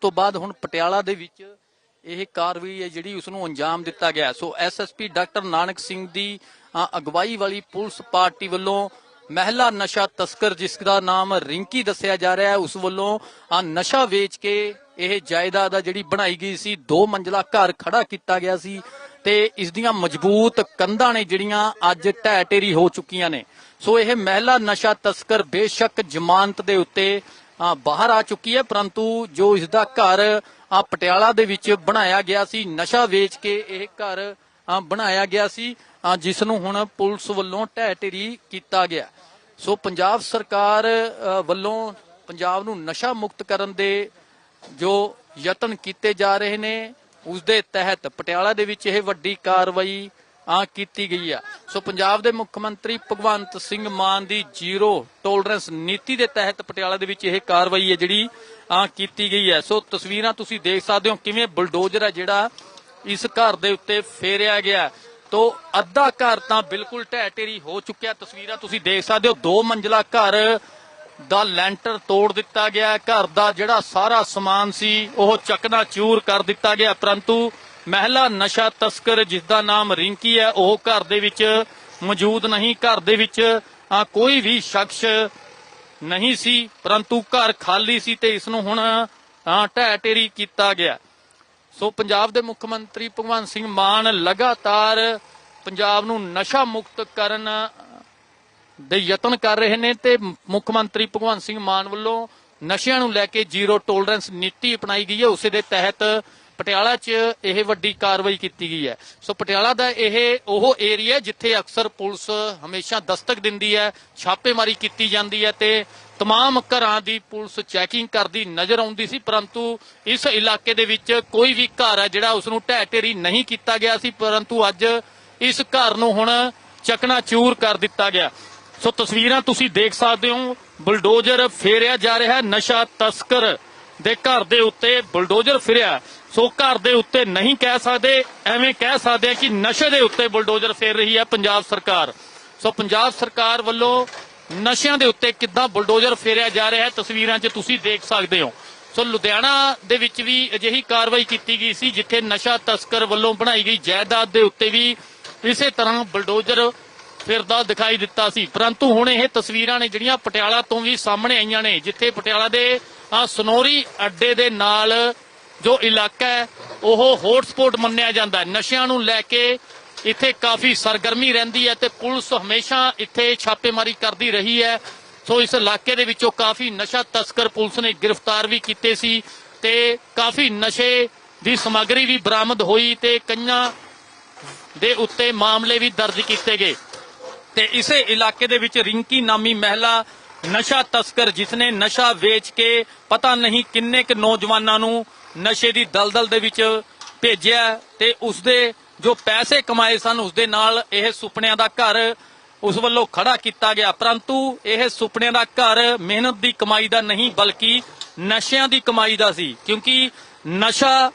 ਤੋਂ ਬਾਅਦ ਹੁਣ ਪਟਿਆਲਾ ਦੇ ਵਿੱਚ ਇਹ ਕਾਰਵਾਈ ਹੈ ਜਿਹੜੀ ਉਸ ਨੂੰ ਅੰਜਾਮ ਦਿੱਤਾ ਗਿਆ so SSP doctor Nanak Singh ਦੀ ਅਗਵਾਈ ਵਾਲੀ ਪੁਲਿਸ ਪਾਰਟੀ ਵੱਲੋਂ ਮਹਿਲਾ ਨਸ਼ਾ ਤਸਕਰ, ਜਿਸ ਦਾ ਨਾਮ ਰਿੰਕੀ ਦੱਸਿਆ ਜਾ ਰਿਹਾ ਹੈ, ਉਸ ਵੱਲੋਂ ਨਸ਼ਾ ਵੇਚ ਕੇ ਇਹ ਜਾਇਦਾਦ ਆ ਜਿਹੜੀ ਬਣਾਈ ਗਈ ਸੀ। ਦੋ ਮੰਜ਼ਲਾ ਘਰ ਖੜਾ ਕੀਤਾ ਗਿਆ ਸੀ ਤੇ ਇਸ ਦੀਆਂ ਮਜ਼ਬੂਤ ਕੰਧਾਂ ਨੇ ਜਿਹੜੀਆਂ ਅੱਜ ਢਹਿ ਢੇਰੀ ਹੋ ਚੁੱਕੀਆਂ ਨੇ। ਸੋ ਇਹ ਮਹਿਲਾ ਨਸ਼ਾ ਤਸਕਰ ਬੇਸ਼ੱਕ ਜ਼ਮਾਨਤ ਦੇ ਉੱਤੇ ਬਾਹਰ ਆ ਚੁੱਕੀ ਹੈ, ਪਰੰਤੂ ਜੋ ਇਸ ਦਾ ਘਰ ਆ ਪਟਿਆਲਾ ਦੇ ਵਿੱਚ ਬਣਾਇਆ ਗਿਆ ਸੀ, ਨਸ਼ਾ ਵੇਚ ਕੇ ਇਹ ਘਰ ਬਣਾਇਆ ਗਿਆ ਸੀ ਜਿਸ ਨੂੰ ਹੁਣ ਪੁਲਿਸ ਵੱਲੋਂ ਢਹਿ ਢੇਰੀ ਕੀਤਾ ਗਿਆ। ਸੋ ਪੰਜਾਬ ਸਰਕਾਰ ਵੱਲੋਂ ਪੰਜਾਬ ਨੂੰ ਨਸ਼ਾ ਮੁਕਤ ਕਰਨ ਦੇ ਜੋ ਯਤਨ ਕੀਤੇ ਜਾ ਰਹੇ ਨੇ ਉਸ ਦੇ ਤਹਿਤ ਪਟਿਆਲਾ ਦੇ ਵਿੱਚ ਇਹ ਵੱਡੀ ਕਾਰਵਾਈ ਆ ਕੀਤੀ ਗਈ ਆ। ਸੋ ਪੰਜਾਬ ਦੇ ਮੁੱਖ ਮੰਤਰੀ ਭਗਵੰਤ ਸਿੰਘ ਮਾਨ ਦੀ ਜ਼ੀਰੋ ਟੋਲਰੈਂਸ ਨੀਤੀ ਦੇ ਤਹਿਤ ਪਟਿਆਲਾ ਦੇ ਵਿੱਚ ਇਹ ਕਾਰਵਾਈ ਹੈ ਜਿਹੜੀ ਆ ਕੀਤੀ ਗਈ ਹੈ। ਸੋ ਤਸਵੀਰਾਂ ਤੁਸੀਂ ਦੇਖ ਸਕਦੇ ਹੋ ਕਿਵੇਂ ਬੁਲਡੋਜ਼ਰ ਹੈ ਜਿਹੜਾ ਇਸ ਘਰ ਦੇ ਉੱਤੇ ਫੇਰਿਆ ਗਿਆ। ਤੋ ਅੱਧਾ ਘਰ ਤਾਂ ਬਿਲਕੁਲ ਢਹਿ ਢੇਰੀ ਹੋ ਚੁੱਕਿਆ। ਤਸਵੀਰਾਂ ਤੁਸੀਂ ਦੇਖ ਸਕਦੇ ਹੋ। ਦੋ ਮੰਜ਼ਲਾ ਘਰ ਦਾ ਲੈਂਟਰ ਤੋੜ ਦਿੱਤਾ ਗਿਆ। ਘਰ ਦਾ ਜਿਹੜਾ ਸਾਰਾ ਸਮਾਨ ਸੀ, ਉਹ ਚਕਨਾ ਚੂਰ ਕਰ ਦਿੱਤਾ ਗਿਆ। ਪਰੰਤੂ ਮਹਿਲਾ ਨਸ਼ਾ ਤਸਕਰ ਜਿਸ ਦਾ ਨਾਮ ਰਿੰਕੀ ਹੈ, ਉਹ ਘਰ ਦੇ ਵਿੱਚ ਮੌਜੂਦ ਨਹੀਂ। ਘਰ ਦੇ ਵਿੱਚ ਕੋਈ ਵੀ ਸ਼ਖਸ ਨਹੀਂ ਸੀ, ਪਰੰਤੂ ਘਰ ਖਾਲੀ ਸੀ ਤੇ ਇਸ ਨੂੰ ਹੁਣ ਢਹਿ ਢੇਰੀ ਕੀਤਾ ਗਿਆ। ਸੋ ਪੰਜਾਬ ਦੇ ਮੁੱਖ ਮੰਤਰੀ ਭਗਵੰਤ ਸਿੰਘ ਮਾਨ ਲਗਾਤਾਰ ਪੰਜਾਬ ਨੂੰ ਨਸ਼ਾ ਮੁਕਤ ਕਰਨ ਦੇ ਯਤਨ ਕਰ ਰਹੇ ਨੇ ਤੇ ਮੁੱਖ ਮੰਤਰੀ ਭਗਵੰਤ ਸਿੰਘ ਮਾਨ ਵੱਲੋਂ ਨਸ਼ਿਆਂ ਨੂੰ ਲੈ ਕੇ ਜ਼ੀਰੋ ਟੋਲਰੈਂਸ ਨੀਤੀ ਅਪਣਾਈ ਗਈ ਹੈ। ਉਸੇ ਦੇ ਤਹਿਤ ਪਟਿਆਲਾ 'ਚ ਇਹ ਵੱਡੀ ਕਾਰਵਾਈ ਕੀਤੀ ਗਈ ਹੈ। ਸੋ ਪਟਿਆਲਾ ਦਾ ਇਹ, ਉਹ ਏਰੀਆ ਜਿੱਥੇ ਅਕਸਰ ਪੁਲਿਸ ਹਮੇਸ਼ਾ ਦਸਤਕ ਦਿੰਦੀ ਹੈ, ਛਾਪੇਮਾਰੀ ਕੀਤੀ ਜਾਂਦੀ ਹੈ ਤੇ ਤਮਾਮ ਘਰਾਂ ਦੀ ਪੁਲਿਸ ਚੈਕਿੰਗ ਕਰਦੀ ਨਜ਼ਰ ਆਉਂਦੀ ਸੀ, ਪਰੰਤੂ ਇਸ ਇਲਾਕੇ ਦੇ ਵਿੱਚ ਕੋਈ ਵੀ ਘਰ ਹੈ ਜਿਹੜਾ ਉਸ ਨੂੰ ਢਹਿ ਢੇਰੀ ਨਹੀਂ ਕੀਤਾ ਗਿਆ ਸੀ, ਪਰੰਤੂ ਅੱਜ ਇਸ ਘਰ ਨੂੰ ਹੁਣ ਚਕਨਾ ਚੂਰ ਕਰ ਦਿੱਤਾ ਗਿਆ। ਸੋ ਤਸਵੀਰਾਂ ਤੁਸੀਂ ਦੇਖ ਸਕਦੇ ਹੋ, ਬੁਲਡੋਜ਼ਰ ਫੇਰਿਆ ਜਾ ਰਿਹਾ, ਨਸ਼ਾ ਤਸਕਰ। ਦੇ ਘਰ ਦੇ ਉੱਤੇ ਬੁਲਡੋਜ਼ਰ ਫਿਰਿਆ। ਸੋ ਘਰ ਦੇ ਉੱਤੇ ਨਹੀਂ ਕਹਿ ਸਕਦੇ, ਐਵੇਂ ਕਹਿ ਸਕਦੇ ਆ ਕਿ ਨਸ਼ੇ ਦੇ ਉੱਤੇ ਬੁਲਡੋਜ਼ਰ ਫੇਰ ਰਹੀ ਹੈ ਪੰਜਾਬ ਸਰਕਾਰ। ਸੋ ਪੰਜਾਬ ਸਰਕਾਰ ਵੱਲੋਂ ਨਸ਼ਿਆਂ ਦੇ ਉੱਤੇ ਕਿੱਦਾਂ ਬੁਲਡੋਜ਼ਰ ਫੇਰਿਆ ਜਾ ਰਿਹਾ ਹੈ, ਤਸਵੀਰਾਂ 'ਚ ਤੁਸੀਂ ਦੇਖ ਸਕਦੇ ਹੋ। ਸੋ ਲੁਧਿਆਣਾ ਦੇ ਵਿੱਚ ਵੀ ਅਜਿਹੀ ਕਾਰਵਾਈ ਕੀਤੀ ਗਈ ਸੀ, ਜਿੱਥੇ ਨਸ਼ਾ ਤਸਕਰ ਵੱਲੋਂ ਬਣਾਈ ਗਈ ਜਾਇਦਾਦ ਦੇ ਉੱਤੇ ਵੀ ਇਸੇ ਤਰ੍ਹਾਂ ਬਲਡੋਜਰ ਫਿਰਦਾ ਦਿਖਾਈ ਦਿੱਤਾ ਸੀ। ਪਰੰਤੂ ਹੁਣ ਇਹ ਤਸਵੀਰਾਂ ਨੇ ਜਿਹੜੀਆਂ ਪਟਿਆਲਾ ਤੋਂ ਵੀ ਸਾਹਮਣੇ ਆਈਆਂ ਨੇ, ਜਿੱਥੇ ਪਟਿਆਲਾ ਦੇ ਆਹ ਸਨੋਰੀ ਅੱਡੇ ਦੇ ਨਾਲ ਜੋ ਇਲਾਕਾ ਹੈ, ਉਹ ਹੌਟਸਪੌਟ ਮੰਨਿਆ ਜਾਂਦਾ ਹੈ। ਨਸ਼ਿਆਂ ਨੂੰ ਲੈ ਕੇ ਇੱਥੇ ਕਾਫੀ ਸਰਗਰਮੀ ਰਹਿੰਦੀ ਹੈ ਤੇ ਪੁਲਿਸ ਹਮੇਸ਼ਾ ਇੱਥੇ ਛਾਪੇਮਾਰੀ ਕਰਦੀ ਰਹੀ ਹੈ। ਸੋ ਇਸ ਇਲਾਕੇ ਦੇ ਵਿੱਚੋਂ ਕਾਫੀ ਨਸ਼ਾ ਤਸਕਰ ਪੁਲਿਸ ਨੇ ਗ੍ਰਿਫਤਾਰ ਵੀ ਕੀਤੇ ਸੀ ਤੇ ਕਾਫੀ ਨਸ਼ੇ ਦੀ ਸਮੱਗਰੀ ਵੀ ਬਰਾਮਦ ਹੋਈ ਤੇ ਕਈਆਂ ਦੇ ਉੱਤੇ ਮਾਮਲੇ ਵੀ ਦਰਜ ਕੀਤੇ ਗਏ। ਤੇ ਇਸੇ ਇਲਾਕੇ ਦੇ ਵਿੱਚ ਰਿੰਕੀ ਨਾਮੀ ਮਹਿਲਾ ਨਸ਼ਾ ਤਸਕਰ ਜਿਸਨੇ ਨਸ਼ਾ ਵੇਚ ਕੇ ਪਤਾ ਨਹੀਂ ਕਿੰਨੇ ਕੁ ਨੌਜਵਾਨਾਂ ਨੂੰ ਨਸ਼ੇ ਦੀ ਦਲਦਲ ਦੇ ਵਿੱਚ ਭੇਜਿਆ ਤੇ ਉਸਦੇ ਜੋ ਪੈਸੇ ਕਮਾਏ ਸਨ, ਉਸਦੇ ਨਾਲ ਇਹ ਸੁਪਨਿਆਂ ਦਾ ਘਰ ਉਸ ਵੱਲੋਂ ਖੜਾ ਕੀਤਾ ਗਿਆ। ਪਰੰਤੂ ਇਹ ਸੁਪਨਿਆਂ ਦਾ ਘਰ ਮਿਹਨਤ ਦੀ ਕਮਾਈ ਦਾ ਨਹੀਂ, ਬਲਕਿ ਨਸ਼ਿਆਂ ਦੀ ਕਮਾਈ ਦਾ ਸੀ, ਕਿਉਂਕਿ ਨਸ਼ਾ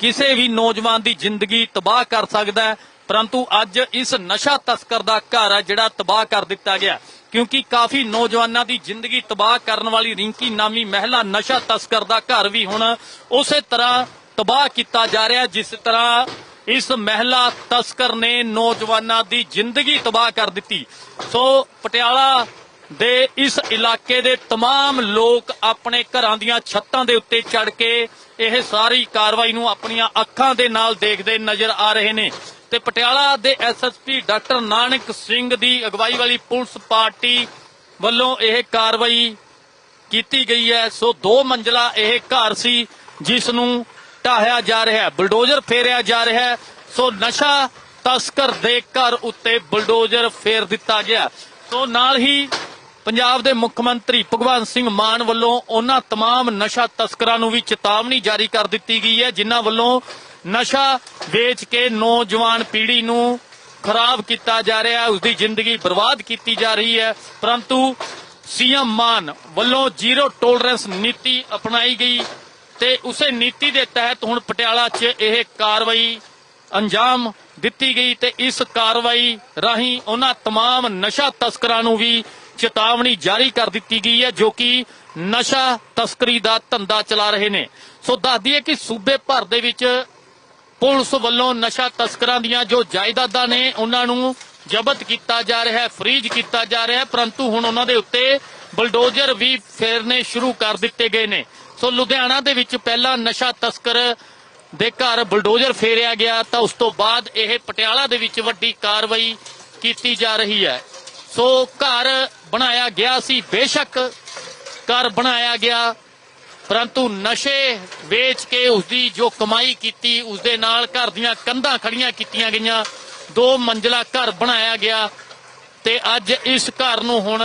ਕਿਸੇ ਵੀ ਨੌਜਵਾਨ ਦੀ ਜ਼ਿੰਦਗੀ ਤਬਾਹ ਕਰ ਸਕਦਾ ਹੈ। ਪਰੰਤੂ ਅੱਜ ਇਸ ਨਸ਼ਾ ਤਸਕਰ ਦਾ ਘਰ ਹੈ, ਜਿਹੜਾ ਤਬਾਹ ਕਰ ਦਿੱਤਾ ਗਿਆ। ਕਿਉਂਕਿ ਕਾਫੀ ਨੌਜਵਾਨਾਂ ਦੀ ਜ਼ਿੰਦਗੀ ਤਬਾਹ ਕਰਨ ਵਾਲੀ ਰਿੰਕੀ ਨਾਮੀ ਮਹਿਲਾ ਨਸ਼ਾ ਤਸਕਰ ਦਾ ਘਰ ਵੀ ਹੁਣ ਉਸੇ ਤਰ੍ਹਾਂ ਤਬਾਹ ਕੀਤਾ ਜਾ ਰਿਹਾ ਜਿਸ ਤਰ੍ਹਾਂ ਇਸ ਮਹਿਲਾ ਤਸਕਰ ਨੇ ਨੌਜਵਾਨਾਂ ਦੀ ਜ਼ਿੰਦਗੀ ਤਬਾਹ ਕਰ ਦਿੱਤੀ ਸੋ ਪਟਿਆਲਾ ਦੇ ਇਸ ਇਲਾਕੇ ਦੇ तमाम ਲੋਕ ਆਪਣੇ ਘਰਾਂ ਦੀਆਂ ਛੱਤਾਂ ਦੇ ਉੱਤੇ ਚੜ ਕੇ ਇਹ ਸਾਰੀ ਕਾਰਵਾਈ ਨੂੰ ਆਪਣੀਆਂ ਅੱਖਾਂ ਦੇ ਨਾਲ ਦੇਖਦੇ ਨਜ਼ਰ ਆ ਰਹੇ ਨੇ ਤੇ ਪਟਿਆਲਾ ਦੇ ਐਸਐਸਪੀ ਡਾਕਟਰ ਨਾਨਕ ਸਿੰਘ ਦੀ ਅਗਵਾਈ ਵਾਲੀ ਪੁਲਿਸ ਪਾਰਟੀ ਵੱਲੋਂ ਇਹ ਕਾਰਵਾਈ ਕੀਤੀ ਗਈ ਹੈ। ਸੋ ਦੋ ਮੰਜ਼ਲਾ ਇਹ ਘਰ ਸੀ, ਜਿਸ ਨੂੰ ਢਾਹਿਆ ਜਾ ਰਿਹਾ ਹੈ, ਬੁਲਡੋਜ਼ਰ ਫੇਰਿਆ ਜਾ ਰਿਹਾ ਹੈ। ਸੋ ਨਸ਼ਾ ਤਸਕਰ ਦੇ ਘਰ ਉੱਤੇ ਬਲਡੋਜਰ ਫੇਰ ਦਿੱਤਾ ਗਿਆ। ਸੋ ਨਾਲ ਹੀ ਪੰਜਾਬ ਦੇ ਮੁੱਖ ਮੰਤਰੀ ਭਗਵੰਤ ਸਿੰਘ ਮਾਨ ਵੱਲੋਂ ਉਹਨਾਂ तमाम ਨਸ਼ਾ ਤਸਕਰਾਂ ਨੂੰ ਵੀ ਚੇਤਾਵਨੀ ਜਾਰੀ ਕਰ ਦਿੱਤੀ ਗਈ ਹੈ ਜਿਨ੍ਹਾਂ ਵੱਲੋਂ ਨਸ਼ਾ ਵੇਚ ਕੇ ਨੌਜਵਾਨ ਪੀੜ੍ਹੀ ਨੂੰ ਖਰਾਬ ਕੀਤਾ ਜਾ ਰਿਹਾ ਹੈ ਉਸ ਦੀ ਜ਼ਿੰਦਗੀ ਬਰਬਾਦ ਕੀਤੀ ਜਾ ਰਹੀ ਹੈ ਪਰੰਤੂ ਸੀਐਮ ਮਾਨ ਵੱਲੋਂ ਜ਼ੀਰੋ ਟੋਲਰੈਂਸ ਨੀਤੀ ਅਪਣਾਈ ਗਈ ਤੇ ਉਸੇ ਨੀਤੀ ਦੇ ਤਹਿਤ ਹੁਣ ਪਟਿਆਲਾ 'ਚ ਇਹ ਕਾਰਵਾਈ ਅੰਜਾਮ ਦਿੱਤੀ ਗਈ ਤੇ ਇਸ ਕਾਰਵਾਈ ਰਾਹੀਂ ਉਹਨਾਂ तमाम ਨਸ਼ਾ ਤਸਕਰਾਂ ਨੂੰ ਵੀ ਚੇਤਾਵਨੀ ਜਾਰੀ ਕਰ ਦਿੱਤੀ ਗਈ ਹੈ, ਜੋ ਕਿ ਨਸ਼ਾ ਤਸਕਰੀ ਦਾ ਧੰਦਾ ਚਲਾ ਰਹੇ ਨੇ। ਸੋ ਦੱਸ ਦਈਏ ਕਿ ਸੂਬੇ ਭਰ ਦੇ ਵਿੱਚ ਪੁਲਿਸ ਵੱਲੋਂ ਨਸ਼ਾ ਤਸਕਰਾਂ ਦੀਆਂ ਜੋ ਜਾਇਦਾਦਾਂ ਨੇ, ਉਹਨਾਂ ਨੂੰ ਜ਼ਬਤ ਕੀਤਾ ਜਾ ਰਿਹਾ ਹੈ, ਫਰੀਜ਼ ਕੀਤਾ ਜਾ ਰਿਹਾ ਹੈ, ਪਰੰਤੂ ਹੁਣ ਉਹਨਾਂ ਦੇ ਉੱਤੇ ਬਲਡੋਜ਼ਰ ਵੀ ਫੇਰਨੇ ਸ਼ੁਰੂ ਕਰ ਦਿੱਤੇ ਗਏ ਨੇ। ਸੋ ਲੁਧਿਆਣਾ ਦੇ ਵਿੱਚ ਪਹਿਲਾਂ ਨਸ਼ਾ ਤਸਕਰ ਦੇ ਘਰ ਬਲਡੋਜ਼ਰ ਫੇਰਿਆ ਗਿਆ, ਤਾਂ ਉਸ ਤੋਂ ਬਾਅਦ ਇਹ ਪਟਿਆਲਾ ਦੇ ਵਿੱਚ ਵੱਡੀ ਕਾਰਵਾਈ ਕੀਤੀ ਜਾ ਰਹੀ ਹੈ। ਸੋ ਘਰ ਬਣਾਇਆ ਗਿਆ ਸੀ ਬੇਸ਼ੱਕ, ਘਰ ਬਣਾਇਆ ਗਿਆ, ਪਰੰਤੂ ਨਸ਼ੇ ਵੇਚ ਕੇ ਉਸ ਦੀ ਜੋ ਕਮਾਈ ਕੀਤੀ ਉਸ ਦੇ ਨਾਲ ਘਰ ਦੀਆਂ ਕੰਧਾਂ ਖੜੀਆਂ ਕੀਤੀਆਂ ਗਈਆਂ, ਦੋ ਮੰਜ਼ਲਾ ਘਰ ਬਣਾਇਆ ਗਿਆ ਤੇ ਅੱਜ ਇਸ ਘਰ ਨੂੰ ਹੁਣ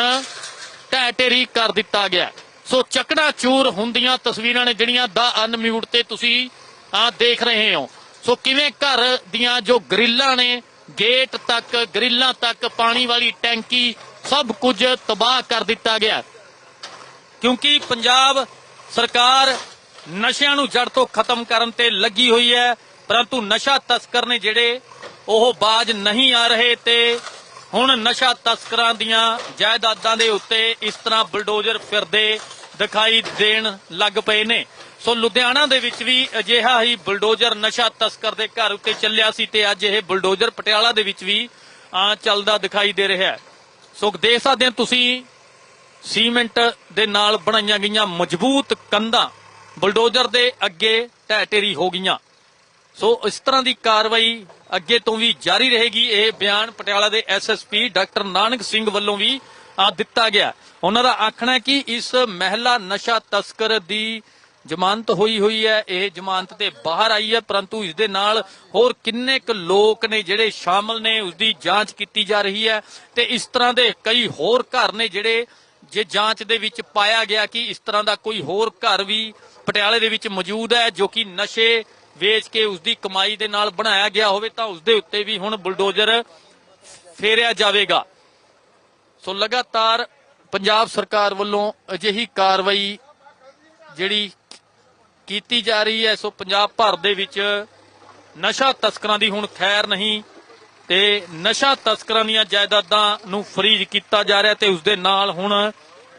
ਢਹਿ ਢੇਰੀ ਕਰ ਦਿੱਤਾ ਗਿਆ। ਸੋ ਚੱਕੜਾ ਚੂਰ ਹੁੰਦੀਆਂ ਤਸਵੀਰਾਂ ਨੇ ਜਿਹੜੀਆਂ ਦਾ ਅਨਮਿਊਟ ਤੇ ਤੁਸੀਂ ਆ ਦੇਖ ਰਹੇ ਹੋ। ਸੋ ਕਿਵੇਂ ਘਰ ਦੀਆਂ ਜੋ ਗਰਿੱਲਾਂ ਨੇ ਗੇਟ ਤੱਕ, ਗਰਿੱਲਾਂ ਤੱਕ, ਪਾਣੀ ਵਾਲੀ ਟੈਂਕੀ, ਸਭ ਕੁਝ ਤਬਾਹ ਕਰ ਦਿੱਤਾ ਗਿਆ। ਕਿਉਂਕਿ ਪੰਜਾਬ ਸਰਕਾਰ ਨਸ਼ਿਆਂ ਨੂੰ ਜੜ ਤੋਂ ਖਤਮ ਕਰਨ ਤੇ ਲੱਗੀ ਹੋਈ ਹੈ, ਪਰੰਤੂ ਨਸ਼ਾ ਤਸਕਰ ਨੇ ਜਿਹੜੇ ਉਹ ਬਾਜ ਨਹੀਂ ਆ ਰਹੇ ਤੇ ਹੁਣ ਨਸ਼ਾ ਤਸਕਰਾਂ ਦੀਆਂ ਜਾਇਦਾਦਾਂ ਦੇ ਉੱਤੇ ਇਸ ਤਰ੍ਹਾਂ ਬਲਡੋਜ਼ਰ ਫਿਰਦੇ ਦਿਖਾਈ ਦੇਣ ਲੱਗ ਪਏ ਨੇ। ਸੋ ਲੁਧਿਆਣਾ ਦੇ ਵਿੱਚ ਵੀ ਅਜਿਹਾ ਹੀ ਬੁਲਡੋਜਰ ਨਸ਼ਾ ਤਸਕਰ ਦੇ ਘਰ ਉੱਤੇ ਚੱਲਿਆ ਸੀ ਤੇ ਅੱਜ ਇਹ ਬਲਡੋਜ਼ਰ ਪਟਿਆਲਾ ਦੇ ਵਿੱਚ ਵੀ ਚੱਲਦਾ ਦਿਖਾਈ ਦੇ ਰਿਹਾ ਹੈ। ਸੋ ਦੇਖ ਸਕਦੇ ਹੋ ਤੁਸੀਂ, ਸੀਮੈਂਟ ਦੇ ਨਾਲ ਬਣਾਈਆਂ ਗਈਆਂ ਮਜ਼ਬੂਤ ਕੰਧਾਂ ਬਲਡੋਜ਼ਰ ਦੇ ਅੱਗੇ ਢਹਿ ਹੋ ਗਈਆਂ। ਸੋ ਇਸ ਤਰ੍ਹਾਂ ਦੀ ਕਾਰਵਾਈ ਅੱਗੇ ਤੋਂ ਵੀ ਜਾਰੀ ਰਹੇਗੀ, ਇਹ ਬਿਆਨ ਪਟਿਆਲਾ ਦੇ ਐਸਐਸਪੀ ਡਾਕਟਰ ਨਾਨਕ ਸਿੰਘ ਵੱਲੋਂ ਵੀ ਆ ਦਿੱਤਾ ਗਿਆ। ਉਹਨਾਂ ਦਾ ਆਖਣਾ ਹੈ ਕਿ ਇਸ ਮਹਿਲਾ ਨਸ਼ਾ ਤਸਕਰ ਦੀ ਜ਼ਮਾਨਤ ਹੋਈ ਹੋਈ ਹੈ, ਇਹ ਜ਼ਮਾਨਤ ਤੇ ਬਾਹਰ ਆਈ ਹੈ, ਪਰੰਤੂ ਇਸ ਦੇ ਨਾਲ ਹੋਰ ਕਿੰਨੇ ਕੁ ਲੋਕ ਨੇ ਜਿਹੜੇ ਸ਼ਾਮਲ ਨੇ ਉਸ ਦੀ ਜਾਂਚ ਕੀਤੀ ਜਾ ਰਹੀ ਹੈ ਤੇ ਇਸ ਤਰ੍ਹਾਂ ਦੇ ਕਈ ਹੋਰ ਘਰ ਨੇ ਜਿਹੜੇ ਜੇ ਜਾਂਚ ਦੇ ਵਿੱਚ ਪਾਇਆ ਗਿਆ ਕਿ ਇਸ ਤਰ੍ਹਾਂ ਦਾ ਕੋਈ ਹੋਰ ਘਰ ਵੀ ਪਟਿਆਲੇ ਦੇ ਵਿੱਚ ਮੌਜੂਦ ਹੈ, ਜੋ ਕਿ ਨਸ਼ੇ ਵੇਚ ਕੇ ਉਸ ਦੀ ਕਮਾਈ ਦੇ ਨਾਲ ਬਣਾਇਆ ਗਿਆ ਹੋਵੇ, ਤਾਂ ਉਸ ਦੇ ਉੱਤੇ ਵੀ ਹੁਣ ਬੁਲਡੋਜ਼ਰ ਫੇਰਿਆ ਜਾਵੇਗਾ। ਸੋ ਲਗਾਤਾਰ ਪੰਜਾਬ ਸਰਕਾਰ ਵੱਲੋਂ ਅਜਿਹੀ ਕਾਰਵਾਈ ਜਿਹੜੀ ਕੀਤੀ ਜਾ ਰਹੀ ਹੈ, ਸੋ ਪੰਜਾਬ ਭਰ ਦੇ ਵਿੱਚ ਨਸ਼ਾ ਤਸਕਰਾਂ ਦੀ ਹੁਣ ਖੈਰ ਨਹੀਂ ਤੇ ਨਸ਼ਾ ਤਸਕਰਾਂ ਦੀਆਂ ਜਾਇਦਾਦਾਂ ਨੂੰ ਫਰੀਜ਼ ਕੀਤਾ ਜਾ ਰਿਹਾ ਤੇ ਉਸ ਦੇ ਨਾਲ ਹੁਣ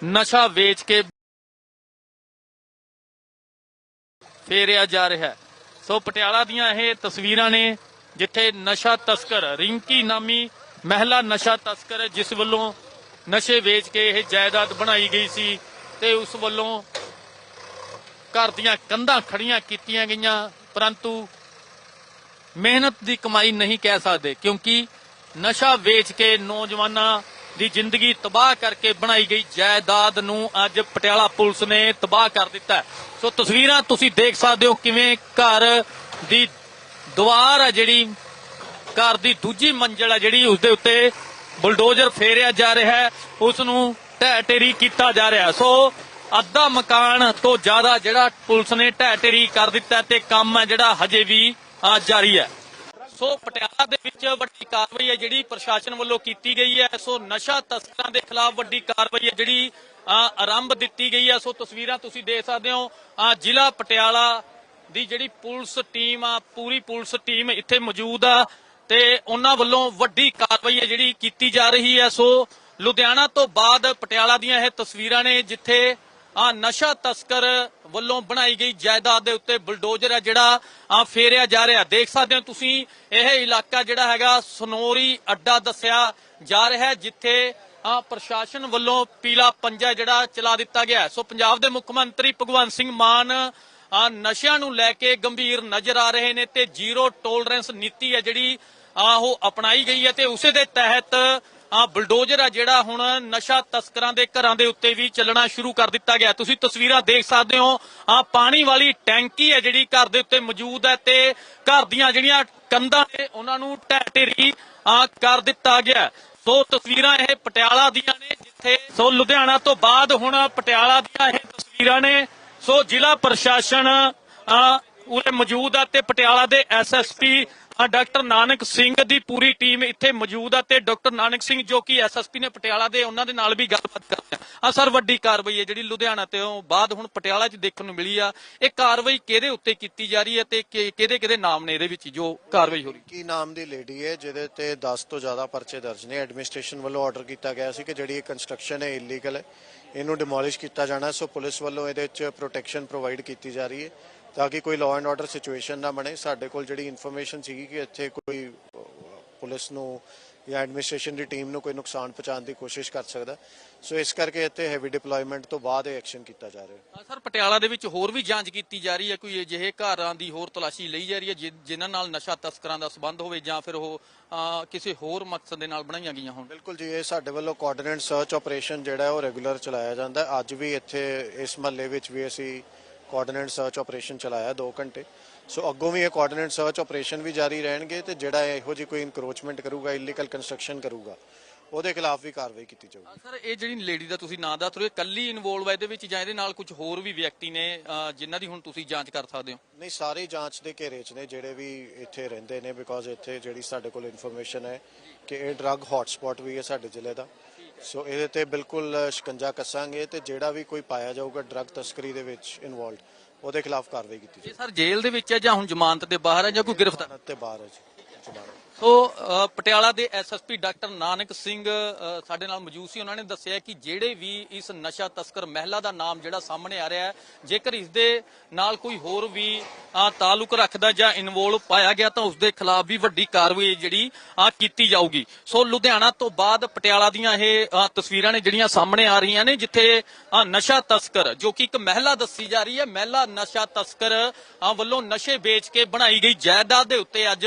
ਨਸ਼ਾ ਵੇਚ ਕੇ ਫੇਰਿਆ ਜਾ ਰਿਹਾ ਸੋ ਪਟਿਆਲਾ ਦੀਆਂ ਇਹ ਤਸਵੀਰਾਂ ਨੇ ਜਿੱਥੇ ਨਸ਼ਾ ਤਸਕਰ ਰਿੰਕੀ ਨਾਮੀ ਮਹਿਲਾ ਨਸ਼ਾ ਤਸਕਰ ਜਿਸ ਵੱਲੋਂ ਨਸ਼ੇ ਵੇਚ ਕੇ ਇਹ ਜਾਇਦਾਦ ਬਣਾਈ ਗਈ ਸੀ ਤੇ ਉਸ ਵੱਲੋਂ ਘਰ ਦੀਆਂ ਕੰਧਾਂ ਖੜੀਆਂ ਕੀਤੀਆਂ ਗਈਆਂ, ਪਰੰਤੂ ਮਿਹਨਤ ਦੀ ਕਮਾਈ ਨਹੀਂ ਕਹਿ ਸਕਦੇ, ਕਿਉਂਕਿ ਨਸ਼ਾ ਵੇਚ ਕੇ ਨੌਜਵਾਨਾਂ ਦੀ ਜ਼ਿੰਦਗੀ ਤਬਾਹ ਕਰਕੇ ਬਣਾਈ ਗਈ ਜਾਇਦਾਦ ਨੂੰ ਅੱਜ ਪਟਿਆਲਾ ਪੁਲਿਸ ਨੇ ਤਬਾਹ ਕਰ ਦਿੱਤਾ ਸੋ ਤਸਵੀਰਾਂ ਤੁਸੀਂ ਦੇਖ ਸਕਦੇ ਹੋ ਕਿਵੇਂ ਘਰ ਦੀ ਦੀਵਾਰ ਆ ਜਿਹੜੀ, ਘਰ ਦੀ ਦੂਜੀ ਮੰਜ਼ਲ ਆ ਜਿਹੜੀ ਉਸ ਦੇ ਉੱਤੇ ਬੁਲਡੋਜ਼ਰ ਫੇਰਿਆ ਜਾ ਰਿਹਾ ਹੈ ਉਸ ਨੂੰ ਢਹਿ ਢੇਰੀ ਕੀਤਾ ਜਾ ਰਿਹਾ ਸੋ ਅੱਧਾ ਮਕਾਨ ਤੋਂ ਜ਼ਿਆਦਾ ਜਿਹੜਾ ਪੁਲਿਸ ਨੇ ਢਹਿ ਢੇਰੀ ਕਰ ਦਿੱਤਾ ਤੇ ਕੰਮ ਹੈ ਜਿਹੜਾ ਹਜੇ ਵੀ ਜਾਰੀ ਹੈ। ਸੋ ਪਟਿਆਲਾ ਦੇ ਵਿੱਚ ਵੱਡੀ ਕਾਰਵਾਈ ਹੈ ਜਿਹੜੀ ਪ੍ਰਸ਼ਾਸਨ ਵੱਲੋਂ ਕੀਤੀ ਗਈ ਹੈ। ਸੋ ਨਸ਼ਾ ਤਸਕਰਾਂ ਦੇ ਖਿਲਾਫ ਵੱਡੀ ਕਾਰਵਾਈ ਹੈ ਜਿਹੜੀ ਆਰੰਭ ਦਿੱਤੀ ਗਈ ਹੈ। ਸੋ ਤਸਵੀਰਾਂ ਤੁਸੀਂ ਦੇਖ ਸਕਦੇ ਹੋ ਜ਼ਿਲ੍ਹਾ ਪਟਿਆਲਾ ਦੀ ਜਿਹੜੀ ਪੁਲਿਸ ਟੀਮ ਆ, ਪੂਰੀ ਪੁਲਿਸ ਟੀਮ ਇੱਥੇ ਮੌਜੂਦ ਆ ਤੇ ਉਹਨਾਂ ਵੱਲੋਂ ਵੱਡੀ ਕਾਰਵਾਈ ਹੈ ਜਿਹੜੀ ਕੀਤੀ ਜਾ ਰਹੀ ਹੈ। ਸੋ ਲੁਧਿਆਣਾ ਤੋਂ ਬਾਅਦ ਪਟਿਆਲਾ ਦੀਆਂ ਇਹ ਤਸਵੀਰਾਂ ਨੇ ਜਿੱਥੇ ਆ ਨਸ਼ਾ ਤਸਕਰ ਵੱਲੋਂ ਬਣਾਈ ਗਈ ਜਾਇਦਾਦ ਦੇ ਉੱਤੇ ਬੁਲਡੋਜ਼ਰ ਹੈ ਜਿਹੜਾ, ਆ ਫੇਰਿਆ ਜਾ ਰਿਹਾ। ਦੇਖ ਸਕਦੇ ਹੋ ਤੁਸੀਂ, ਇਹ ਇਲਾਕਾ ਜਿਹੜਾ ਹੈਗਾ, ਸਨੋਰੀ ਅੱਡਾ ਦੱਸਿਆ ਜਾ ਰਿਹਾ ਹੈ, ਜਿੱਥੇ, ਆ ਪ੍ਰਸ਼ਾਸਨ ਵੱਲੋਂ ਪੀਲਾ ਪੰਜਾ ਜਿਹੜਾ ਚਲਾ ਦਿੱਤਾ ਗਿਆ ਸੋ ਪੰਜਾਬ ਦੇ ਮੁੱਖ ਮੰਤਰੀ ਭਗਵੰਤ ਸਿੰਘ ਮਾਨ, ਆ ਨਸ਼ਿਆਂ ਨੂੰ ਲੈ ਕੇ ਗੰਭੀਰ ਨਜ਼ਰ ਆ ਰਹੇ ਨੇ ਤੇ ਜ਼ੀਰੋ ਟੋਲਰੈਂਸ ਨੀਤੀ ਹੈ ਜਿਹੜੀ, ਆ ਉਹ ਅਪਣਾਈ ਗਈ ਹੈ ਤੇ ਉਸੇ ਦੇ ਤਹਿਤ ਆ ਬੁਲਡੋਜ਼ਰ ਆ ਜਿਹੜਾ ਹੁਣ ਨਸ਼ਾ ਤਸਕਰਾਂ ਦੇ ਘਰਾਂ ਦੇ ਉੱਤੇ ਵੀ ਚੱਲਣਾ ਸ਼ੁਰੂ ਕਰ ਦਿੱਤਾ ਗਿਆ। ਤੁਸੀਂ ਤਸਵੀਰਾਂ ਦੇਖ ਸਕਦੇ ਹੋ। ਆ ਪਾਣੀ ਵਾਲੀ ਟੈਂਕੀ ਹੈ ਜਿਹੜੀ ਘਰ ਦੇ ਉੱਤੇ ਮੌਜੂਦ ਹੈ ਤੇ ਘਰ ਦੀਆਂ ਜਿਹੜੀਆਂ ਕੰਧਾਂ ਨੇ, ਉਹਨਾਂ ਨੂੰ ਢਹਿ ਢੇਰੀ ਆ ਕਰ ਦਿੱਤਾ ਗਿਆ। ਸੋ ਤਸਵੀਰਾਂ ਇਹ ਪਟਿਆਲਾ ਦੀਆਂ ਨੇ, ਜਿੱਥੇ ਸੋ ਲੁਧਿਆਣਾ ਤੋਂ ਬਾਅਦ ਹੁਣ ਪਟਿਆਲਾ ਦੀਆਂ ਇਹ ਤਸਵੀਰਾਂ ਨੇ। ਸੋ ਜ਼ਿਲ੍ਹਾ ਪ੍ਰਸ਼ਾਸਨ ਆ ਉਰੇ ਮੌਜੂਦ ਆ ਤੇ ਪਟਿਆਲਾ ਦੇ ਐਸਐਸਪੀ ਡਾਕਟਰ ਨਾਨਕ ਸਿੰਘ ਦੀ ਪੂਰੀ ਟੀਮ ਇੱਥੇ ਮੌਜੂਦ ਆ ਤੇ ਡਾਕਟਰ ਨਾਨਕ ਸਿੰਘ ਜੋ ਕਿ ਐਸਐਸਪੀ ਨੇ ਪਟਿਆਲਾ ਦੇ, ਉਹਨਾਂ ਦੇ ਨਾਲ ਵੀ ਗੱਲਬਾਤ ਕਰਦੇ ਆ। ਆ ਸਰ, ਵੱਡੀ ਕਾਰਵਾਈ ਹੈ ਜਿਹੜੀ ਲੁਧਿਆਣਾ ਤੋਂ ਬਾਅਦ ਹੁਣ ਪਟਿਆਲਾ 'ਚ ਦੇਖਣ ਨੂੰ ਮਿਲੀ ਆ। ਇਹ ਕਾਰਵਾਈ ਕਿਹਦੇ ਉੱਤੇ ਕੀਤੀ ਜਾ ਰਹੀ ਹੈ ਤੇ ਕਿਹਦੇ ਕਿਹਦੇ ਨਾਮ ਨੇ ਇਹਦੇ ਵਿੱਚ ਜੋ ਕਾਰਵਾਈ ਹੋ ਰਹੀ? ਕੀ ਨਾਮ ਦੀ ਲੇਡੀ ਹੈ ਜਿਹਦੇ ਤੇ 10 ਤੋਂ ਜ਼ਿਆਦਾ ਪਰਚੇ ਦਰਜ ਨੇ। ਐਡਮਿਨਿਸਟ੍ਰੇਸ਼ਨ ਵੱਲੋਂ ਆਰਡਰ ਕੀਤਾ ਗਿਆ ਸੀ ਕਿ ਜਿਹੜੀ ਇਹ ਕੰਸਟਰਕਸ਼ਨ ਹੈ ਇਲੀਗਲ ਹੈ, ਇਹਨੂੰ ਡਿਮੋਲਿਸ਼ ਕੀਤਾ ਜਾਣਾ ਸੋ ਪੁਲਿਸ ਵੱਲੋਂ ਇਹਦੇ ਵਿੱਚ ਪ੍ਰੋਟੈਕਸ਼ਨ ਪ੍ਰੋਵਾਈਡ ਕੀਤੀ ਜਾ ਰਹੀ ਹੈ। ਤਾਂ ਕਿ ਕੋਈ ਲਾਅ ਐਂਡ ਆਰਡਰ ਸਿਚੁਏਸ਼ਨ ਨਾ ਬਣੇ। ਸਾਡੇ ਕੋਲ ਜਿਹੜੀ ਇਨਫੋਰਮੇਸ਼ਨ ਸੀਗੀ ਕਿ ਇੱਥੇ ਕੋਈ ਪੁਲਿਸ ਨੂੰ ਜਾਂ ਐਡਮਿਨਿਸਟ੍ਰੇਸ਼ਨ ਦੀ ਟੀਮ ਨੂੰ ਕੋਈ ਨੁਕਸਾਨ ਪਹੁੰਚਾਉਣ ਦੀ ਕੋਸ਼ਿਸ਼ ਕਰ ਸਕਦਾ। ਸੋ ਇਸ ਕਰਕੇ ਇੱਥੇ ਹੈਵੀ ਡਿਪਲੋਇਮੈਂਟ ਤੋਂ ਬਾਅਦ ਇਹ ਐਕਸ਼ਨ ਕੀਤਾ ਜਾ ਰਿਹਾ। ਹੈ ਸਰ ਪਟਿਆਲਾ ਦੇ ਵਿੱਚ ਹੋਰ ਵੀ ਜਾਂਚ ਕੀਤੀ ਜਾ ਰਹੀ ਹੈ। ਕੋਈ ਅਜਿਹੇ ਘਰਾਂ ਦੀ ਹੋਰ ਤਲਾਸ਼ੀ ਲਈ ਜਾ ਰਹੀ ਹੈ ਜਿਨ੍ਹਾਂ ਨਾਲ ਨਸ਼ਾ ਤਸਕਰਾਂ ਦਾ ਸਬੰਧ ਹੋਵੇ ਜਾਂ ਫਿਰ ਉਹ ਕਿਸੇ ਹੋਰ ਮਕਸਦ ਦੇ ਨਾਲ ਬਣਾਈਆਂ ਗਈਆਂ ਹੋਣ? ਬਿਲਕੁਲ ਜੀ ਇਹ ਸਾਡੇ ਵੱਲੋਂ ਕੋਆਰਡੀਨੇਟ ਸਰਚ ਆਪਰੇਸ਼ਨ ਜਿਹੜਾ ਹੈ ਉਹ ਰੈਗੂਲਰ ਚਲਾਇਆ ਜਾਂਦਾ ਅੱਜ ਵੀ ਇੱਥੇ ਇਸ ਮਹੱਲੇ ਵਿੱਚ ਵੀ ਅਸੀਂ ਕੋਆਰਡੀਨੇਟ ਸਰਚ ਆਪਰੇਸ਼ਨ ਚਲਾਇਆ 2 ਘੰਟੇ। ਸੋ ਅੱਗੋਂ ਵੀ ਇਹ ਕੋਆਰਡੀਨੇਟ ਸਰਚ ਆਪਰੇਸ਼ਨ ਵੀ ਜਾਰੀ ਰਹਿਣਗੇ ਤੇ ਜਿਹੜਾ ਇਹੋ ਜਿਹੀ ਕੋਈ ਇਨਕਰੋਚਮੈਂਟ ਕਰੂਗਾ ਇਲੀਗਲ ਕੰਸਟਰਕਸ਼ਨ ਕਰੂਗਾ ਉਹਦੇ ਖਿਲਾਫ ਵੀ ਕਾਰਵਾਈ ਕੀਤੀ ਜਾਊਗੀ। ਸਰ ਇਹ ਜਿਹੜੀ ਲੇਡੀ ਦਾ ਤੁਸੀਂ ਨਾਂ ਦੱਸ ਰਹੇ ਕੱਲੀ ਇਨਵੋਲਵ ਹੈ ਇਹਦੇ ਵਿੱਚ ਜਾਂ ਇਹਦੇ ਨਾਲ ਕੁਝ ਹੋਰ ਵੀ ਵਿਅਕਤੀ ਨੇ ਜਿਨ੍ਹਾਂ ਦੀ ਹੁਣ ਤੁਸੀਂ ਜਾਂਚ ਕਰ ਸਕਦੇ ਹੋ? ਨਹੀਂ ਸਾਰੇ ਜਾਂਚ ਦੇ ਘੇਰੇ 'ਚ ਨੇ ਜਿਹੜੇ ਵੀ ਇੱਥੇ ਰਹਿੰਦੇ ਨੇ ਬਿਕੋਜ਼ ਇੱਥੇ ਜਿਹੜੀ ਸਾਡੇ ਕੋਲ ਇਨਫੋਰਮੇਸ਼ਨ ਹੈ ਕਿ ਇਹ ਡਰੱਗ ਹੌਟਸਪੌਟ ਵੀ ਹੈ ਸਾਡੇ ਜ਼ਿਲ੍ਹੇ ਦਾ। ਸੋ ਇਹਦੇ ਤੇ ਬਿਲਕੁਲ ਸ਼ਿਕੰਜਾ ਕੱਸਾਂਗੇ ਤੇ ਜਿਹੜਾ ਵੀ ਕੋਈ ਪਾਇਆ ਜਾਊਗਾ ਡਰੱਗ ਤਸਕਰੀ ਦੇ ਵਿੱਚ ਇਨਵੋਲਡ ਉਹਦੇ ਖਿਲਾਫ ਕਾਰਵਾਈ ਕੀਤੀ ਇਹ ਸਰ ਜੇਲ੍ਹ ਦੇ ਵਿੱਚ ਹੈ ਜਾਂ ਹੁਣ ਜ਼ਮਾਨਤ ਦੇ ਬਾਹਰ ਹੈ ਜਾਂ ਕੋਈ ਗ੍ਰਿਫਤਾਰ? ਜਾਊਗੀ ਤੇ ਬਾਹਰ ਹੈ ਜੀ ਜ਼ਮਾਨਤ। ਸੋ ਪਟਿਆਲਾ ਦੇ ਐਸਐਸਪੀ ਡਾਕਟਰ ਨਾਨਕ ਸਿੰਘ ਸਾਡੇ ਨਾਲ ਮੌਜੂਦ ਸੀ। ਉਹਨਾਂ ਨੇ ਦੱਸਿਆ ਕਿ ਜਿਹੜੇ ਵੀ ਇਸ ਨਸ਼ਾ ਤਸਕਰ ਮਹਿਲਾ ਦਾ ਨਾਮ ਜਿਹੜਾ ਸਾਹਮਣੇ ਆ ਰਿਹਾ ਹੈ, ਜੇਕਰ ਇਸ ਦੇ ਨਾਲ ਕੋਈ ਹੋਰ ਵੀ ਤਾਲੁਕ ਰੱਖਦਾ ਜਾਂ ਇਨਵੋਲਵ ਪਾਇਆ ਗਿਆ ਤਾਂ ਉਸ ਦੇ ਖਿਲਾਫ ਵੀ ਵੱਡੀ ਕਾਰਵਾਈ ਜਿਹੜੀ ਆ ਕੀਤੀ ਜਾਊਗੀ। ਸੋ, ਲੁਧਿਆਣਾ ਤੋਂ ਬਾਅਦ ਪਟਿਆਲਾ ਦੀਆਂ ਇਹ ਤਸਵੀਰਾਂ ਨੇ ਜਿਹੜੀਆਂ ਸਾਹਮਣੇ ਆ ਰਹੀਆਂ ਨੇ, ਜਿੱਥੇ ਨਸ਼ਾ ਤਸਕਰ, ਜੋ ਕਿ ਇੱਕ ਮਹਿਲਾ ਦੱਸੀ ਜਾ ਰਹੀ ਹੈ, ਮਹਿਲਾ ਨਸ਼ਾ ਤਸਕਰ ਵੱਲੋਂ ਨਸ਼ੇ ਵੇਚ ਕੇ ਬਣਾਈ ਗਈ ਜਾਇਦਾਦ ਦੇ ਉੱਤੇ ਅੱਜ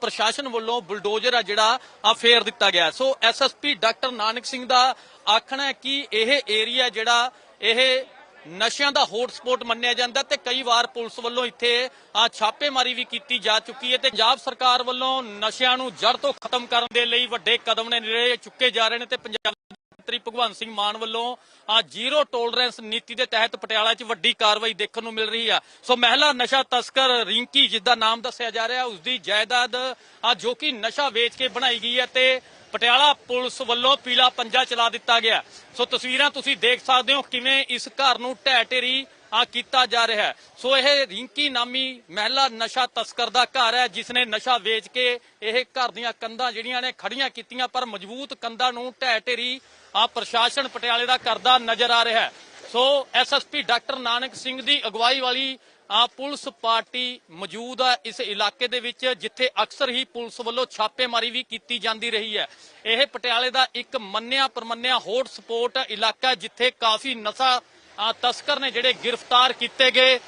ਪ੍ਰਸ਼ਾਸਨ ਵੱਲੋਂ ਬੁਲਡੋਜ਼ਰ ਆ ਜਿਹੜਾ ਆ ਫੇਰ ਦਿੱਤਾ ਗਿਆ। So SSP doctor Nanak Singh ਦਾ ਆਖਣਾ ਹੈ ਕਿ ਇਹ ਏਰੀਆ ਜਿਹੜਾ, ਇਹ ਨਸ਼ਿਆਂ ਦਾ ਹੌਟਸਪੌਟ ਮੰਨਿਆ ਜਾਂਦਾ ਤੇ ਕਈ ਵਾਰ ਪੁਲਿਸ ਵੱਲੋਂ ਇੱਥੇ ਆ ਛਾਪੇਮਾਰੀ ਵੀ ਕੀਤੀ ਜਾ ਚੁੱਕੀ ਹੈ ਤੇ ਪੰਜਾਬ ਸਰਕਾਰ ਵੱਲੋਂ ਨਸ਼ਿਆਂ ਨੂੰ ਜੜ ਤੋਂ ਖਤਮ ਕਰਨ ਦੇ ਲਈ ਵੱਡੇ ਕਦਮ ਨੇ ਚੁੱਕੇ ਜਾ ਰਹੇ ਨੇ ਤੇ ਪੰਜਾਬ ਮੰਤਰੀ ਭਗਵੰਤ ਸਿੰਘ ਮਾਨ ਵੱਲੋਂ ਆ ਜ਼ੀਰੋ ਟੋਲਰੈਂਸ ਨੀਤੀ ਦੇ ਤਹਿਤ ਪਟਿਆਲਾ 'ਚ ਵੱਡੀ ਕਾਰਵਾਈ ਦੇਖਣ ਨੂੰ ਮਿਲ ਰਹੀ ਆ। ਸੋ ਮਹਿਲਾ ਨਸ਼ਾ ਤਸਕਰ ਰਿੰਕੀ ਜਿਸ ਨਾਮ ਦੱਸਿਆ ਜਾ ਰਿਹਾ ਉਸ ਦੀ ਜਾਇਦਾਦ ਆ ਜੋ ਕਿ ਨਸ਼ਾ ਵੇਚ ਕੇ ਬਣਾਈ ਗਈ ਹੈ ਤੇ ਪਟਿਆਲਾ ਪੁਲਿਸ ਵੱਲੋਂ ਪੀਲਾ ਪੰਜਾ ਚਲਾ ਦਿੱਤਾ ਗਿਆ। ਸੋ ਤਸਵੀਰਾਂ ਤੁਸੀਂ ਦੇਖ ਸਕਦੇ ਹੋ ਕਿਵੇਂ ਇਸ ਘਰ ਨੂੰ ਢਹਿ ਢੇਰੀ ਆ ਕੀਤਾ ਜਾ ਰਿਹਾ ਹੈ। ਸੋ ਇਹ ਰਿੰਕੀ ਨਾਮੀ ਮਹਿਲਾ ਨਸ਼ਾ ਤਸਕਰ ਦਾ ਘਰ ਹੈ ਜਿਸ ਨੇ ਨਸ਼ਾ ਵੇਚ ਕੇ ਇਹ ਘਰ ਦੀਆਂ ਕੰਧਾਂ ਜਿਹੜੀਆਂ ਨੇ ਖੜੀਆਂ ਕੀਤੀਆਂ, ਪਰ ਮਜ਼ਬੂਤ ਕੰਧਾਂ ਨੂੰ ਢਹਿ ਢੇਰੀ ਆ ਪ੍ਰਸ਼ਾਸਨ ਪਟਿਆਲੇ ਦਾ ਕਰਦਾ ਨਜ਼ਰ ਆ ਰਿਹਾ ਹੈ। So SSP doctor Nanak Singh ਦੀ ਅਗਵਾਈ ਵਾਲੀ ਆ ਪੁਲਿਸ ਪਾਰਟੀ ਮੌਜੂਦ ਆ ਇਸ ਇਲਾਕੇ ਦੇ ਵਿੱਚ, ਜਿੱਥੇ ਅਕਸਰ ਹੀ ਪੁਲਿਸ ਵੱਲੋਂ ਛਾਪੇਮਾਰੀ ਵੀ ਕੀਤੀ ਜਾਂਦੀ ਰਹੀ ਹੈ। ਇਹ ਪਟਿਆਲੇ ਦਾ ਇੱਕ ਮੰਨਿਆ ਪਰਮੰਨਿਆ ਹੌਟ ਸਪੋਰਟ ਇਲਾਕਾ, ਜਿੱਥੇ ਕਾਫੀ ਨਸ਼ਾ ਤਸਕਰ ਨੇ ਜਿਹੜੇ ਗ੍ਰਿਫਤਾਰ ਕੀਤੇ ਗਏ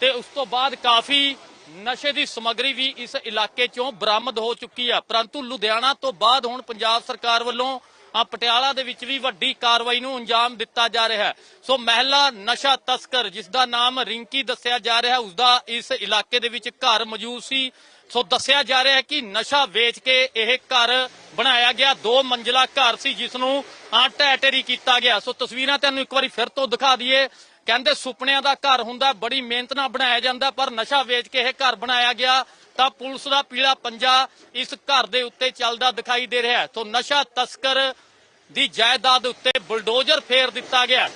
ਤੇ ਉਸ ਤੋਂ ਬਾਅਦ ਕਾਫੀ ਨਸ਼ੇ ਦੀ ਸਮੱਗਰੀ ਵੀ ਇਸ ਇਲਾਕੇ ਚੋਂ ਬਰਾਮਦ ਹੋ ਚੁੱਕੀ ਆ। ਪਰੰਤੂ ਲੁਧਿਆਣਾ ਤੋਂ ਬਾਅਦ ਹੁਣ ਪੰਜਾਬ ਸਰਕਾਰ ਵੱਲੋਂ ਆ ਪਟਿਆਲਾ ਦੇ ਵਿੱਚ ਵੀ ਵੱਡੀ ਕਾਰਵਾਈ ਨੂੰ ਅੰਜਾਮ ਦਿੱਤਾ ਜਾ ਰਿਹਾ ਹੈ। ਸੋ ਮਹਿਲਾ ਨਸ਼ਾ ਤਸਕਰ, ਜਿਸ ਦਾ ਨਾਮ ਰਿੰਕੀ ਦੱਸਿਆ ਜਾ ਰਿਹਾ ਉਸ ਦਾ ਇਸ ਇਲਾਕੇ ਦੇ ਵਿੱਚ ਘਰ ਮੌਜੂਦ ਸੀ। ਸੋ ਦੱਸਿਆ ਜਾ ਰਿਹਾ ਹੈ ਕਿ ਨਸ਼ਾ ਵੇਚ ਕੇ ਇਹ ਘਰ ਬਣਾਇਆ ਗਿਆ। ਦੋ ਮੰਜ਼ਲਾ ਘਰ ਸੀ ਜਿਸ ਨੂੰ ਆ ਢਹਿ ਕੀਤਾ ਗਿਆ। ਸੋ ਤਸਵੀਰਾਂ ਤੁਹਾਨੂੰ ਇੱਕ ਵਾਰੀ ਫਿਰ ਤੋਂ ਦਿਖਾ ਦਈਏ। ਕਹਿੰਦੇ ਸੁਪਨਿਆਂ ਦਾ ਘਰ ਹੁੰਦਾ, ਬੜੀ ਮਿਹਨਤ ਨਾਲ ਬਣਾਇਆ ਜਾਂਦਾ, ਪਰ ਨਸ਼ਾ ਵੇਚ ਕੇ ਇਹ ਘਰ ਬਣਾਇਆ ਗਿਆ ਤਾਂ ਪੁਲਿਸ ਦਾ ਪੀਲਾ ਪੰਜਾ ਇਸ ਘਰ ਦੇ ਉੱਤੇ ਚੱਲਦਾ ਦਿਖਾਈ ਦੇ ਰਿਹਾ ਹੈ। ਸੋ ਨਸ਼ਾ ਤਸਕਰ ਦੀ ਜਾਇਦਾਦ ਉੱਤੇ ਬੁਲਡੋਜ਼ਰ ਫੇਰ ਦਿੱਤਾ ਗਿਆ।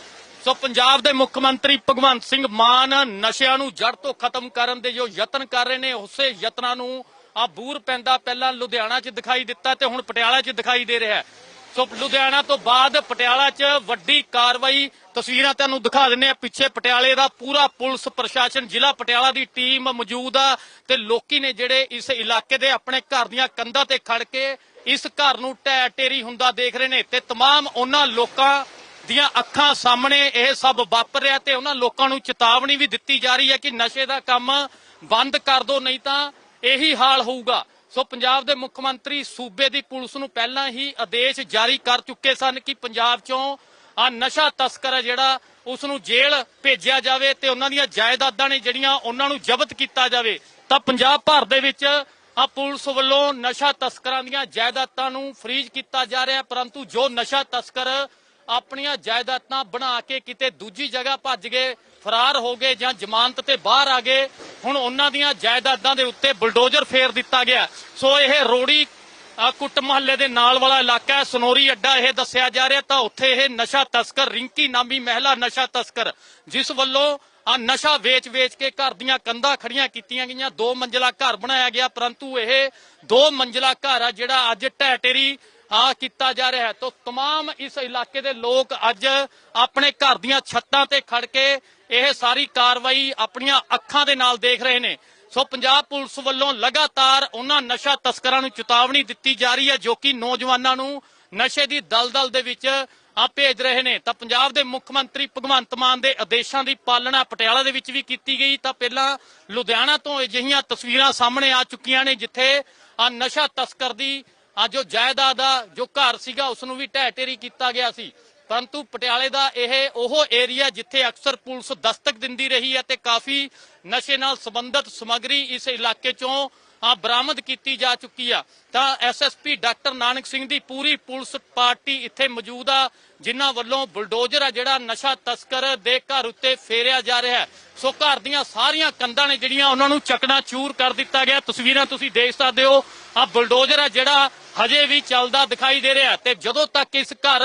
ਸੋ ਪੰਜਾਬ ਦੇ ਮੁੱਖ ਮੰਤਰੀ ਭਗਵੰਤ ਸਿੰਘ ਮਾਨ ਨਸ਼ਿਆਂ ਨੂੰ ਜੜ ਤੋਂ ਖਤਮ ਕਰਨ ਦੇ ਜੋ ਯਤਨ ਕਰ ਰਹੇ ਨੇ ਉਸੇ ਯਤਨਾਂ ਨੂੰ ਆ ਬੂਰ ਪੈਂਦਾ ਪਹਿਲਾਂ ਲੁਧਿਆਣਾ 'ਚ ਦਿਖਾਈ ਦਿੱਤਾ ਤੇ ਹੁਣ ਪਟਿਆਲਾ 'ਚ ਦਿਖਾਈ ਦੇ ਰਿਹਾ ਹੈ ਸੋ ਲੁਧਿਆਣਾ ਤੋਂ ਬਾਅਦ ਪਟਿਆਲਾ 'ਚ ਵੱਡੀ ਕਾਰਵਾਈ ਤਸਵੀਰਾਂ ਤੁਹਾਨੂੰ ਦਿਖਾ ਦਿੰਨੇ ਆ ਪਿੱਛੇ ਪਟਿਆਲੇ ਦਾ ਪੂਰਾ ਪੁਲਿਸ ਪ੍ਰਸ਼ਾਸਨ ਜ਼ਿਲ੍ਹਾ ਪਟਿਆਲਾ ਦੀ ਟੀਮ ਮੌਜੂਦ ਆ ਤੇ ਲੋਕੀ ਨੇ ਜਿਹੜੇ ਇਸ ਇਲਾਕੇ ਦੇ ਆਪਣੇ ਘਰ ਦੀਆਂ ਕੰਧਾਂ ਤੇ ਖੜ ਕੇ ਇਸ ਘਰ ਨੂੰ ਢਹਿ ਢੇਰੀ ਹੁੰਦਾ ਦੇਖ ਰਹੇ ਨੇ ਤੇ तमाम ਉਹਨਾਂ ਲੋਕਾਂ ਦੀਆਂ ਅੱਖਾਂ ਸਾਹਮਣੇ ਇਹ ਸਭ ਵਾਪਰ ਰਿਹਾ ਤੇ ਉਹਨਾਂ ਲੋਕਾਂ ਨੂੰ ਚੇਤਾਵਨੀ ਵੀ ਦਿੱਤੀ ਜਾ ਰਹੀ ਹੈ ਕਿ ਨਸ਼ੇ ਦਾ ਕੰਮ ਬੰਦ ਕਰ ਦਿਓ ਨਹੀਂ ਤਾਂ ਇਹੀ ਹਾਲ ਹੋਊਗਾ। ਸੋ ਪੰਜਾਬ ਦੇ ਮੁੱਖ ਮੰਤਰੀ ਸੂਬੇ ਦੀ ਪੁਲਿਸ ਨੂੰ ਪਹਿਲਾਂ ਹੀ ਆਦੇਸ਼ ਜਾਰੀ ਕਰ ਚੁੱਕੇ ਸਨ ਕਿ ਪੰਜਾਬ ਚੋਂ ਆ ਨਸ਼ਾ ਤਸਕਰ ਜਿਹੜਾ ਉਸ ਨੂੰ ਜੇਲ੍ਹ ਭੇਜਿਆ ਜਾਵੇ ਤੇ ਉਹਨਾਂ ਦੀਆਂ ਜਾਇਦਾਦਾਂ ਨੇ ਜਿਹੜੀਆਂ ਉਹਨਾਂ ਨੂੰ ਜ਼ਬਤ ਕੀਤਾ ਜਾਵੇ, ਤਾਂ ਪੰਜਾਬ ਭਰ ਦੇ ਵਿੱਚ ਆ ਪੁਲਿਸ ਵੱਲੋਂ ਨਸ਼ਾ ਤਸਕਰਾਂ ਦੀਆਂ ਜਾਇਦਾਦਾਂ ਨੂੰ ਫਰੀਜ਼ ਕੀਤਾ ਜਾ ਰਿਹਾ ਪਰੰਤੂ ਜੋ ਨਸ਼ਾ ਤਸਕਰ ਆਪਣੀਆਂ ਜਾਇਦਾਦਾਂ ਬਣਾ ਕੇ ਕਿਤੇ ਦੂਜੀ ਜਗ੍ਹਾ ਭੱਜ ਗਏ, ਫਰਾਰ ਹੋ ਗਏ ਜਾਂ ਜ਼ਮਾਨਤ ਤੇ ਬਾਹਰ ਆ ਗਏ, ਹੁਣ ਉਹਨਾਂ ਦੀਆਂ ਜਾਇਦਾਦਾਂ ਦੇ ਉੱਤੇ ਬੁਲਡੋਜ਼ਰ ਫੇਰ ਦਿੱਤਾ ਗਿਆ। ਸੋ ਇਹ ਰੋੜੀ ਕੁੱਟ ਮਹੱਲੇ ਦੇ ਨਾਲ ਵਾਲਾ ਇਲਾਕਾ ਹੈ, ਸਨੋਰੀ ਅੱਡਾ ਇਹ ਦੱਸਿਆ ਜਾ ਰਿਹਾ, ਤਾਂ ਉੱਥੇ ਇਹ ਨਸ਼ਾ ਤਸਕਰ, ਰਿੰਕੀ ਨਾਮੀ ਮਹਿਲਾ ਨਸ਼ਾ ਤਸਕਰ, ਜਿਸ ਵੱਲੋਂ ਆ ਨਸ਼ਾ ਵੇਚ-ਵੇਚ ਕੇ ਘਰ ਦੀਆਂ ਕੰਧਾਂ ਖੜੀਆਂ ਕੀਤੀਆਂ ਗਈਆਂ, ਦੋ ਮੰਜ਼ਲਾ ਘਰ ਬਣਾਇਆ ਗਿਆ, ਪਰੰਤੂ ਇਹ ਦੋ ਮੰਜ਼ਲਾ ਘਰ ਆ ਜਿਹੜਾ ਅੱਜ ਢਹਿ ਕੀਤਾ ਜਾ ਰਿਹਾ ਹੈ ਤਾਂ तमाम ਇਸ ਇਲਾਕੇ ਦੇ ਲੋਕ ਅੱਜ ਆਪਣੇ ਘਰ ਦੀਆਂ ਛੱਤਾਂ ਤੇ ਖੜ ਕੇ ਇਹ ਸਾਰੀ ਕਾਰਵਾਈ ਆਪਣੀਆਂ ਅੱਖਾਂ ਦੇ ਨਾਲ ਦੇਖ ਰਹੇ ਨੇ ਸੋ ਪੰਜਾਬ ਪੁਲਿਸ ਵੱਲੋਂ ਲਗਾਤਾਰ ਉਹਨਾਂ ਨਸ਼ਾ ਤਸਕਰਾਂ ਨੂੰ ਚੇਤਾਵਨੀ ਦਿੱਤੀ ਜਾ ਰਹੀ ਹੈ ਜੋ ਕਿ ਨੌਜਵਾਨਾਂ ਨੂੰ ਨਸ਼ੇ ਦੀ ਦਲਦਲ ਦੇ ਵਿੱਚ ਆ ਭੇਜ ਰਹੇ ਨੇ ਤਾਂ ਪੰਜਾਬ ਦੇ ਮੁੱਖ ਮੰਤਰੀ ਭਗਵੰਤ ਮਾਨ ਦੇ ਆਦੇਸ਼ਾਂ ਦੀ ਪਾਲਣਾ ਪਟਿਆਲਾ ਦੇ ਵਿੱਚ ਵੀ ਕੀਤੀ ਗਈ ਤਾਂ ਪਹਿਲਾਂ ਲੁਧਿਆਣਾ ਤੋਂ ਅਜਿਹੀਆਂ ਤਸਵੀਰਾਂ ਸਾਹਮਣੇ ਆ ਚੁੱਕੀਆਂ ਨੇ ਜਿੱਥੇ ਆ ਨਸ਼ਾ ਤਸਕਰ ਦੀ ਆ ਜੋ ਜਾਇਦਾਦ ਦਾ ਜੋ ਘਰ ਸੀਗਾ, ਉਸ ਨੂੰ ਵੀ ਢਹਿ ਢੇਰੀ ਕੀਤਾ ਗਿਆ ਸੀ। ਪਰੰਤੂ ਪਟਿਆਲੇ ਦਾ ਇਹ ਉਹ ਏਰੀਆ ਜਿੱਥੇ ਅਕਸਰ ਪੁਲਿਸ ਦਸਤਕ ਦਿੰਦੀ ਰਹੀ ਹੈ ਤੇ ਕਾਫੀ ਨਸ਼ੇ ਨਾਲ ਸੰਬੰਧਿਤ ਸਮੱਗਰੀ ਇਸ ਇਲਾਕੇ ਚੋਂ ਆ ਬਰਾਮਦ ਕੀਤੀ ਜਾ ਚੁੱਕੀ ਆ। ਤਾਂ ਐਸਐਸਪੀ ਡਾਕਟਰ ਨਾਨਕ ਸਿੰਘ ਦੀ ਪੂਰੀ ਪੁਲਿਸ ਪਾਰਟੀ ਇੱਥੇ ਮੌਜੂਦ ਆ, ਜਿਨ੍ਹਾਂ ਵੱਲੋਂ ਬੁਲਡੋਜ਼ਰ ਆ ਜਿਹੜਾ ਨਸ਼ਾ ਤਸਕਰ ਦੇ ਘਰ ਉੱਤੇ ਫੇਰਿਆ ਜਾ ਰਿਹਾ ਹੈ। ਸੋ ਘਰ ਦੀਆਂ ਸਾਰੀਆਂ ਕੰਧਾਂ ਨੇ ਜਿਹੜੀਆਂ ਉਹਨਾਂ ਨੂੰ ਚੱਕਣਾ ਚੂਰ ਕਰ ਦਿੱਤਾ ਗਿਆ। ਤਸਵੀਰਾਂ ਤੁਸੀਂ ਦੇਖ ਸਕਦੇ ਹੋ। ਆ ਬੁਲਡੋਜ਼ਰ ਆ ਜਿਹੜਾ ਹਜੇ ਵੀ ਚੱਲਦਾ ਦਿਖਾਈ ਦੇ ਰਿਹਾ ਤੇ ਜਦੋਂ ਤੱਕ ਇਸ ਘਰ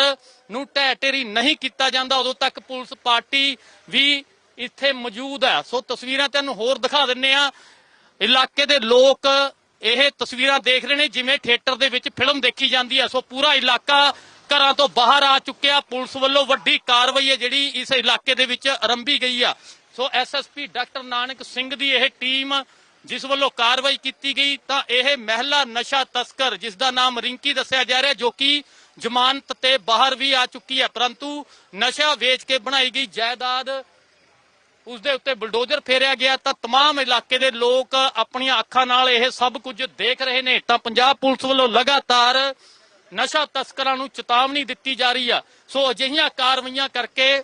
ਨੂੰ ਢਹਿ ਢੇਰੀ ਨਹੀਂ ਕੀਤਾ ਜਾਂਦਾ, ਉਦੋਂ ਤੱਕ ਪੁਲਿਸ ਪਾਰਟੀ ਵੀ ਇੱਥੇ ਮੌਜੂਦ ਹੈ। ਸੋ ਤਸਵੀਰਾਂ ਤੁਹਾਨੂੰ ਹੋਰ ਦਿਖਾ ਦਿੰਨੇ ਆ। ਇਲਾਕੇ ਦੇ ਲੋਕ ਇਹ ਤਸਵੀਰਾਂ ਦੇਖ ਰਹੇ ਨੇ, ਜਿਵੇਂ ਥੀਏਟਰ ਦੇ ਵਿੱਚ ਫਿਲਮ ਦੇਖੀ ਜਾਂਦੀ ਹੈ। ਸੋ ਪੂਰਾ ਇਲਾਕਾ ਘਰਾਂ ਤੋਂ ਬਾਹਰ ਆ ਚੁੱਕਿਆ। ਪੁਲਿਸ ਵੱਲੋਂ ਵੱਡੀ ਕਾਰਵਾਈ ਹੈ, ਜਿਹੜੀ ਇਸ ਇਲਾਕੇ ਦੇ ਵਿੱਚ ਆਰੰਭੀ ਗਈ ਆ। So SSP doctor Nanak Singh ਦੀ ਇਹ ਟੀਮ ਜਿਸ ਵੱਲੋਂ ਕਾਰਵਾਈ ਕੀਤੀ ਗਈ, ਤਾਂ ਇਹ ਮਹਿਲਾ ਨਸ਼ਾ ਤਸਕਰ, ਜਿਸ ਦਾ ਨਾਮ ਰਿੰਕੀ ਦੱਸਿਆ ਜਾ ਰਿਹਾ, ਜੋ ਕਿ ਜ਼ਮਾਨਤ ਤੇ ਬਾਹਰ ਵੀ ਆ ਚੁੱਕੀ ਹੈ। ਪਰੰਤੂ ਨਸ਼ਾ ਵੇਚ ਕੇ ਬਣਾਈ ਗਈ ਜਾਇਦਾਦ ਉਸ ਦੇ ਉੱਤੇ ਬੁਲਡੋਜ਼ਰ ਫੇਰਿਆ ਗਿਆ ਤਾਂ तमाम ਇਲਾਕੇ ਦੇ ਲੋਕ ਆਪਣੀਆਂ ਅੱਖਾਂ ਨਾਲ ਇਹ ਸਭ ਕੁਝ ਦੇਖ ਰਹੇ ਨੇ ਤਾਂ ਪੰਜਾਬ ਪੁਲਿਸ ਵੱਲੋਂ ਲਗਾਤਾਰ ਨਸ਼ਾ ਤਸਕਰਾਂ ਨੂੰ ਚੇਤਾਵਨੀ ਦਿੱਤੀ ਜਾ ਰਹੀ ਆ ਸੋ ਅਜਿਹੀਆਂ ਕਾਰਵਾਈਆਂ ਕਰਕੇ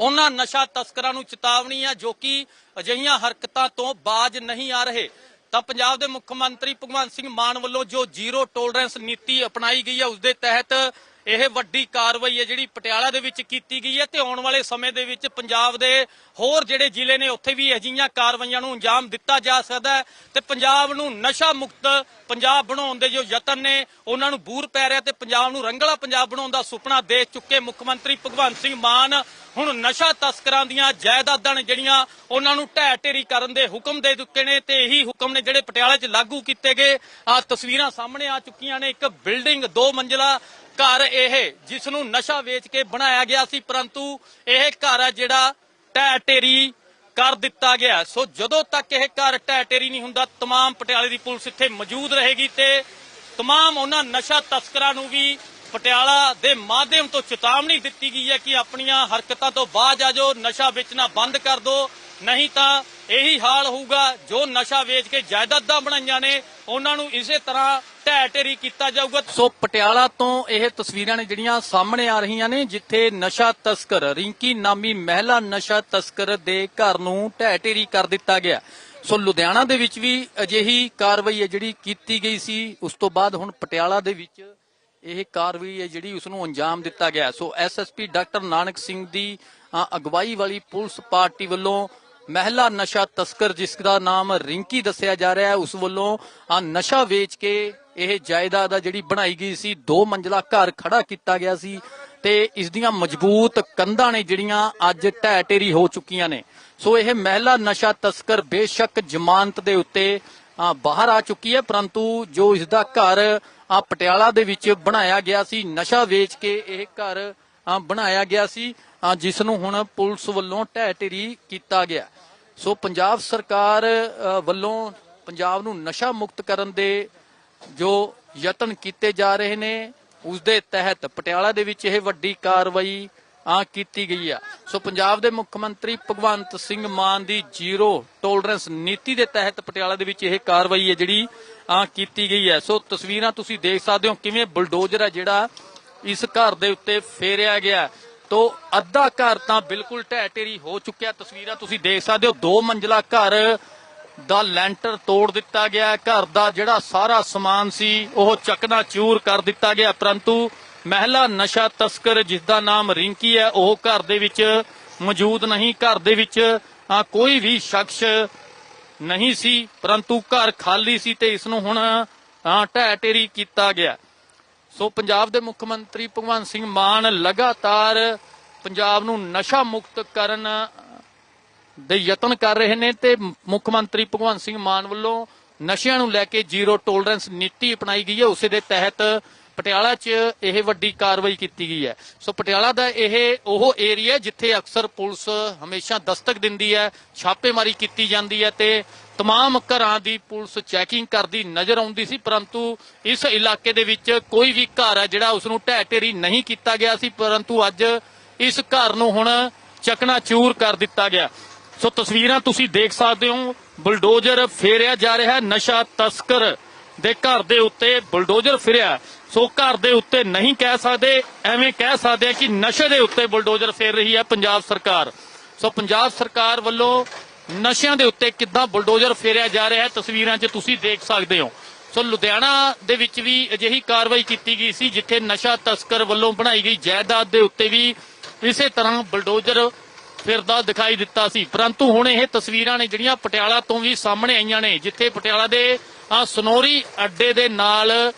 ਉਹਨਾਂ ਨਸ਼ਾ ਤਸਕਰਾਂ ਨੂੰ ਚੇਤਾਵਨੀ ਆ ਜੋ ਕਿ ਅਜਿਹੀਆਂ ਹਰਕਤਾਂ ਤੋਂ ਬਾਜ ਨਹੀਂ ਆ ਰਹੇ ਤਾਂ ਪੰਜਾਬ ਦੇ ਮੁੱਖ ਮੰਤਰੀ ਭਗਵੰਤ ਸਿੰਘ ਮਾਨ ਵੱਲੋਂ ਜੋ ਜ਼ੀਰੋ ਟੋਲਰੈਂਸ ਨੀਤੀ ਅਪਣਾਈ ਗਈ ਹੈ ਉਸ ਦੇ ਤਹਿਤ ਇਹ ਵੱਡੀ ਕਾਰਵਾਈ ਹੈ ਜਿਹੜੀ ਪਟਿਆਲਾ ਦੇ ਵਿੱਚ ਕੀਤੀ ਗਈ ਹੈ ਤੇ ਆਉਣ ਵਾਲੇ ਸਮੇਂ ਦੇ ਵਿੱਚ ਪੰਜਾਬ ਦੇ ਹੋਰ ਜਿਹੜੇ ਜ਼ਿਲ੍ਹੇ ਨੇ ਉੱਥੇ ਵੀ ਅਜਿਹੀਆਂ ਕਾਰਵਾਈਆਂ ਨੂੰ ਅੰਜਾਮ ਦਿੱਤਾ ਜਾ ਸਕਦਾ ਹੈ ਤੇ ਪੰਜਾਬ ਨੂੰ ਨਸ਼ਾ ਮੁਕਤ ਪੰਜਾਬ ਬਣਾਉਣ ਦੇ ਜੋ ਯਤਨ ਨੇ, ਉਹਨਾਂ ਨੂੰ ਬੂਰ ਪੈ ਰਿਹਾ ਤੇ ਪੰਜਾਬ ਨੂੰ ਰੰਗਲਾ ਪੰਜਾਬ ਬਣਾਉਣ ਦਾ ਸੁਪਨਾ ਦੇਖ ਚੁੱਕੇ ਮੁੱਖ ਮੰਤਰੀ ਭਗਵੰਤ ਸਿੰਘ ਮਾਨ। ਹੁਣ ਨਸ਼ਾ ਤਸਕਰਾਂ ਦੀਆਂ ਜਾਇਦਾਦਾਂ ਨੇ ਜਿਹੜੀਆਂ ਉਹਨਾਂ ਨੂੰ ਢਹਿ ਢੇਰੀ ਕਰਨ ਦੇ ਹੁਕਮ ਦੇ ਦਿੱਤੇ ਨੇ ਤੇ ਇਹੀ ਹੁਕਮ ਨੇ ਜਿਹੜੇ ਪਟਿਆਲੇ 'ਚ ਲਾਗੂ ਕੀਤੇ ਗਏ। ਆ ਤਸਵੀਰਾਂ ਸਾਹਮਣੇ ਆ ਚੁੱਕੀਆਂ ਨੇ, ਇੱਕ ਬਿਲਡਿੰਗ, ਦੋ ਮੰਜ਼ਲਾ ਘਰ ਇਹ ਜਿਸ ਨੂੰ ਨਸ਼ਾ ਵੇਚ ਕੇ ਬਣਾਇਆ ਗਿਆ ਸੀ ਪਰੰਤੂ ਇਹ ਘਰ ਆ ਜਿਹੜਾ ਢਹਿ ਢੇਰੀ ਕਰ ਦਿੱਤਾ ਗਿਆ ਸੋ ਜਦੋਂ ਤੱਕ ਇਹ ਘਰ ਢਹਿ ਢੇਰੀ ਨਹੀਂ ਹੁੰਦਾ तमाम ਪਟਿਆਲੇ ਦੀ ਪੁਲਿਸ ਇੱਥੇ ਮੌਜੂਦ ਰਹੇਗੀ ਤੇ तमाम ਉਹਨਾਂ ਨਸ਼ਾ ਤਸਕਰਾਂ ਨੂੰ ਵੀ ਪਟਿਆਲਾ ਦੇ ਮਾਧਿਅਮ ਤੋਂ ਚੇਤਾਵਨੀ ਦਿੱਤੀ ਗਈ ਹੈ ਕਿ ਆਪਣੀਆਂ ਹਰਕਤਾਂ ਤੋਂ ਬਾਜ ਆ ਜਾਓ ਨਸ਼ਾ ਵੇਚਣਾ ਬੰਦ ਕਰ ਦਿਓ ਨਹੀਂ ਤਾਂ ਇਹੀ ਹਾਲ ਹੋਊਗਾ, ਜੋ ਨਸ਼ਾ ਵੇਚ ਕੇ ਜਾਇਦਾਦਾਂ ਬਣਾਈਆਂ ਨੇ, ਉਹਨਾਂ ਨੂੰ ਇਸੇ ਤਰ੍ਹਾਂ ਢਹਿ ਢੇਰੀ ਕੀਤਾ ਜਾਊਗਾ। ਸੋ ਪਟਿਆਲਾ ਤੋਂ ਇਹ ਤਸਵੀਰਾਂ ਨੇ ਜਿਹੜੀਆਂ ਸਾਹਮਣੇ ਆ ਰਹੀਆਂ ਨੇ, ਜਿੱਥੇ ਨਸ਼ਾ ਤਸਕਰ, ਰਿੰਕੀ ਨਾਮੀ ਮਹਿਲਾ ਨਸ਼ਾ ਤਸਕਰ ਦੇ ਘਰ ਨੂੰ ਢਹਿ ਢੇਰੀ ਕਰ ਦਿੱਤਾ ਗਿਆ। ਸੋ ਲੁਧਿਆਣਾ ਦੇ ਵਿੱਚ ਵੀ ਅਜਿਹੀ ਕਾਰਵਾਈ ਹੈ ਜਿਹੜੀ ਕੀਤੀ ਗਈ ਸੀ। ਉਸ ਤੋਂ ਬਾਅਦ ਹੁਣ ਪਟਿਆਲਾ ਦੇ ਵਿੱਚ ਇਹ ਕਾਰਵਾਈ ਹੈ ਜਿਹੜੀ ਉਸ ਨੂੰ ਅੰਜਾਮ ਦਿੱਤਾ ਗਿਆ। So SSP doctor Nanak Singh ਦੀ ਅਗਵਾਈ ਵਾਲੀ ਪੁਲਿਸ ਪਾਰਟੀ ਵੱਲੋਂ ਮਹਿਲਾ ਨਸ਼ਾ ਤਸਕਰ ਜਿਸ ਦਾ ਨਾਮ ਰਿੰਕੀ ਦੱਸਿਆ ਜਾ ਰਿਹਾ ਹੈ ਉਸ ਵੱਲੋਂ ਆ ਨਸ਼ਾ ਵੇਚ ਕੇ ਇਹ ਜਾਇਦਾਦ ਆ ਜਿਹੜੀ ਬਣਾਈ ਗਈ ਸੀ ਦੋ ਮੰਜ਼ਲਾ ਘਰ ਖੜਾ ਕੀਤਾ ਗਿਆ ਸੀ ਤੇ ਇਸ ਦੀਆਂ ਮਜ਼ਬੂਤ ਕੰਧਾਂ ਨੇ ਜਿਹੜੀਆਂ ਅੱਜ ਢਹਿ ਢੇਰੀ ਹੋ ਚੁੱਕੀਆਂ ਨੇ। ਸੋ ਇਹ ਮਹਿਲਾ ਨਸ਼ਾ ਤਸਕਰ ਬੇਸ਼ੱਕ ਜ਼ਮਾਨਤ ਦੇ ਉੱਤੇ ਬਾਹਰ ਆ ਚੁੱਕੀ ਹੈ ਪਰੰਤੂ ਜੋ ਇਸ ਦਾ ਘਰ ਆ ਪਟਿਆਲਾ ਦੇ ਵਿੱਚ ਬਣਾਇਆ ਗਿਆ ਸੀ ਨਸ਼ਾ ਵੇਚ ਕੇ ਇਹ ਘਰ ਬਣਾਇਆ ਗਿਆ ਸੀ ਆ, ਜਿਸ ਨੂੰ ਹੁਣ ਪੁਲਿਸ ਵੱਲੋਂ ਢਹਿ ਢੇਰੀ ਕੀਤਾ ਗਿਆ। ਸੋ ਪੰਜਾਬ ਸਰਕਾਰ ਵੱਲੋਂ ਪੰਜਾਬ ਨੂੰ ਨਸ਼ਾ ਮੁਕਤ ਕਰਨ ਦੇ ਜੋ ਯਤਨ ਕੀਤੇ ਜਾ ਰਹੇ ਨੇ ਉਸ ਦੇ ਤਹਿਤ ਪਟਿਆਲਾ ਦੇ ਵਿੱਚ ਇਹ ਵੱਡੀ ਕਾਰਵਾਈ ਆ ਕੀਤੀ ਗਈ ਆ। ਸੋ ਪੰਜਾਬ ਦੇ ਮੁੱਖ ਮੰਤਰੀ ਭਗਵੰਤ ਸਿੰਘ ਮਾਨ ਦੀ ਜ਼ੀਰੋ ਟੋਲਰੈਂਸ ਨੀਤੀ ਦੇ ਤਹਿਤ ਪਟਿਆਲਾ ਦੇ ਵਿੱਚ ਇਹ ਕਾਰਵਾਈ ਹੈ ਜਿਹੜੀ ਆ ਕੀਤੀ ਗਈ ਹੈ। ਸੋ ਤਸਵੀਰਾਂ ਤੁਸੀਂ ਦੇਖ ਸਕਦੇ ਹੋ ਕਿਵੇਂ ਬੁਲਡੋਜ਼ਰ ਹੈ ਜਿਹੜਾ ਇਸ ਘਰ ਦੇ ਉੱਤੇ ਫੇਰਿਆ ਗਿਆ। ਤੋ ਅੱਧਾ ਘਰ ਤਾਂ ਬਿਲਕੁਲ ਢਹਿ ਢੇਰੀ ਹੋ ਚੁੱਕਿਆ। ਤਸਵੀਰਾਂ ਤੁਸੀਂ ਦੇਖ ਸਕਦੇ ਹੋ, ਦੋ ਮੰਜ਼ਲਾ ਘਰ ਦਾ ਲੈਂਟਰ ਤੋੜ ਦਿੱਤਾ ਗਿਆ। ਘਰ ਦਾ ਜਿਹੜਾ ਸਾਰਾ ਸਮਾਨ ਸੀ, ਉਹ ਚੱਕਣਾ ਚੂਰ ਕਰ ਦਿੱਤਾ ਗਿਆ। ਪਰੰਤੂ ਮਹਿਲਾ ਨਸ਼ਾ ਤਸਕਰ, ਜਿਸ ਦਾ ਨਾਮ ਰਿੰਕੀ ਹੈ, ਉਹ ਘਰ ਦੇ ਵਿੱਚ ਮੌਜੂਦ ਨਹੀਂ। ਘਰ ਦੇ ਵਿੱਚ ਕੋਈ ਵੀ ਸ਼ਖਸ ਨਹੀਂ ਸੀ, ਪਰੰਤੂ ਘਰ ਖਾਲੀ ਸੀ ਤੇ ਇਸ ਨੂੰ ਹੁਣ ਢਹਿ ਢੇਰੀ ਕੀਤਾ ਗਿਆ। ਸੋ ਪੰਜਾਬ ਦੇ ਮੁੱਖ ਮੰਤਰੀ ਭਗਵੰਤ ਸਿੰਘ ਮਾਨ ਲਗਾਤਾਰ ਪੰਜਾਬ ਨੂੰ ਨਸ਼ਾ ਮੁਕਤ ਕਰਨ ਦੇ ਯਤਨ ਕਰ ਰਹੇ ਨੇ ਤੇ ਮੁੱਖ ਮੰਤਰੀ ਭਗਵੰਤ ਸਿੰਘ ਮਾਨ ਵੱਲੋਂ ਨਸ਼ਿਆਂ ਨੂੰ ਲੈ ਕੇ ਜ਼ੀਰੋ ਟੋਲਰੈਂਸ ਨੀਤੀ ਅਪਣਾਈ ਗਈ ਹੈ। ਉਸੇ ਦੇ ਤਹਿਤ ਪਟਿਆਲਾ 'ਚ ਇਹ ਵੱਡੀ ਕਾਰਵਾਈ ਕੀਤੀ ਗਈ ਹੈ। ਸੋ ਪਟਿਆਲਾ ਦਾ ਇਹ ਉਹ ਏਰੀਆ ਜਿੱਥੇ ਅਕਸਰ ਪੁਲਿਸ ਹਮੇਸ਼ਾ ਦਸਤਕ ਦਿੰਦੀ ਹੈ, ਛਾਪੇਮਾਰੀ ਕੀਤੀ ਜਾਂਦੀ ਹੈ ਤੇ ਤਮਾਮ ਘਰਾਂ ਦੀ ਪੁਲਿਸ ਚੈਕਿੰਗ ਕਰਦੀ ਨਜ਼ਰ ਆਉਂਦੀ ਸੀ ਪਰੰਤੂ ਇਸ ਇਲਾਕੇ ਦੇ ਵਿੱਚ ਕੋਈ ਵੀ ਘਰ ਹੈ ਜਿਹੜਾ ਉਸ ਨੂੰ ਢਹਿ ਢੇਰੀ ਨਹੀਂ ਕੀਤਾ ਗਿਆ ਸੀ ਪਰੰਤੂ ਅੱਜ ਇਸ ਘਰ ਨੂੰ ਹੁਣ ਚਕਨਾਚੂਰ ਕਰ ਦਿੱਤਾ ਗਿਆ ਸੋ ਤਸਵੀਰਾਂ ਤੁਸੀਂ ਦੇਖ ਸਕਦੇ ਹੋ ਬੁਲਡੋਜ਼ਰ ਫੇਰਿਆ ਜਾ ਰਿਹਾ ਨਸ਼ਾ ਤਸਕਰ ਦੇ ਘਰ ਦੇ ਉੱਤੇ ਬੁਲਡੋਜ਼ਰ ਫਿਰਿਆ ਸੋ ਘਰ ਦੇ ਉੱਤੇ ਨਹੀਂ ਕਹਿ ਸਕਦੇ ਐਵੇਂ ਕਹਿ ਸਕਦੇ ਆ ਕਿ ਨਸ਼ੇ ਦੇ ਉੱਤੇ ਬੁਲਡੋਜ਼ਰ ਫੇਰ ਰਹੀ ਹੈ ਪੰਜਾਬ ਸਰਕਾਰ ਸੋ ਪੰਜਾਬ ਸਰਕਾਰ ਵੱਲੋਂ ਨਸ਼ਿਆਂ ਦੇ ਉੱਤੇ ਕਿੱਦਾਂ ਬੁਲਡੋਜ਼ਰ ਫੇਰਿਆ ਜਾ ਰਿਹਾ ਹੈ, ਤਸਵੀਰਾਂ 'ਚ ਤੁਸੀਂ ਦੇਖ ਸਕਦੇ ਹੋ। ਸੋ ਲੁਧਿਆਣਾ ਦੇ ਵਿੱਚ ਵੀ ਅਜਿਹੀ ਕਾਰਵਾਈ ਕੀਤੀ ਗਈ ਸੀ, ਜਿੱਥੇ ਨਸ਼ਾ ਤਸਕਰ ਵੱਲੋਂ ਬਣਾਈ ਗਈ ਜਾਇਦਾਦ ਦੇ ਉੱਤੇ ਵੀ ਇਸੇ ਤਰ੍ਹਾਂ ਬੁਲਡੋਜ਼ਰ ਫਿਰਦਾ ਦਿਖਾਈ ਦਿੱਤਾ ਸੀ। ਪਰੰਤੂ ਹੁਣ ਇਹ ਤਸਵੀਰਾਂ ਨੇ ਜਿਹੜੀਆਂ ਪਟਿਆਲਾ ਤੋਂ ਵੀ ਸਾਹਮਣੇ ਆਈਆਂ ਨੇ, ਜਿੱਥੇ ਪਟਿਆਲਾ ਦੇ ਆ ਸਨੋਰੀ ਅੱਡੇ ਦੇ ਨਾਲ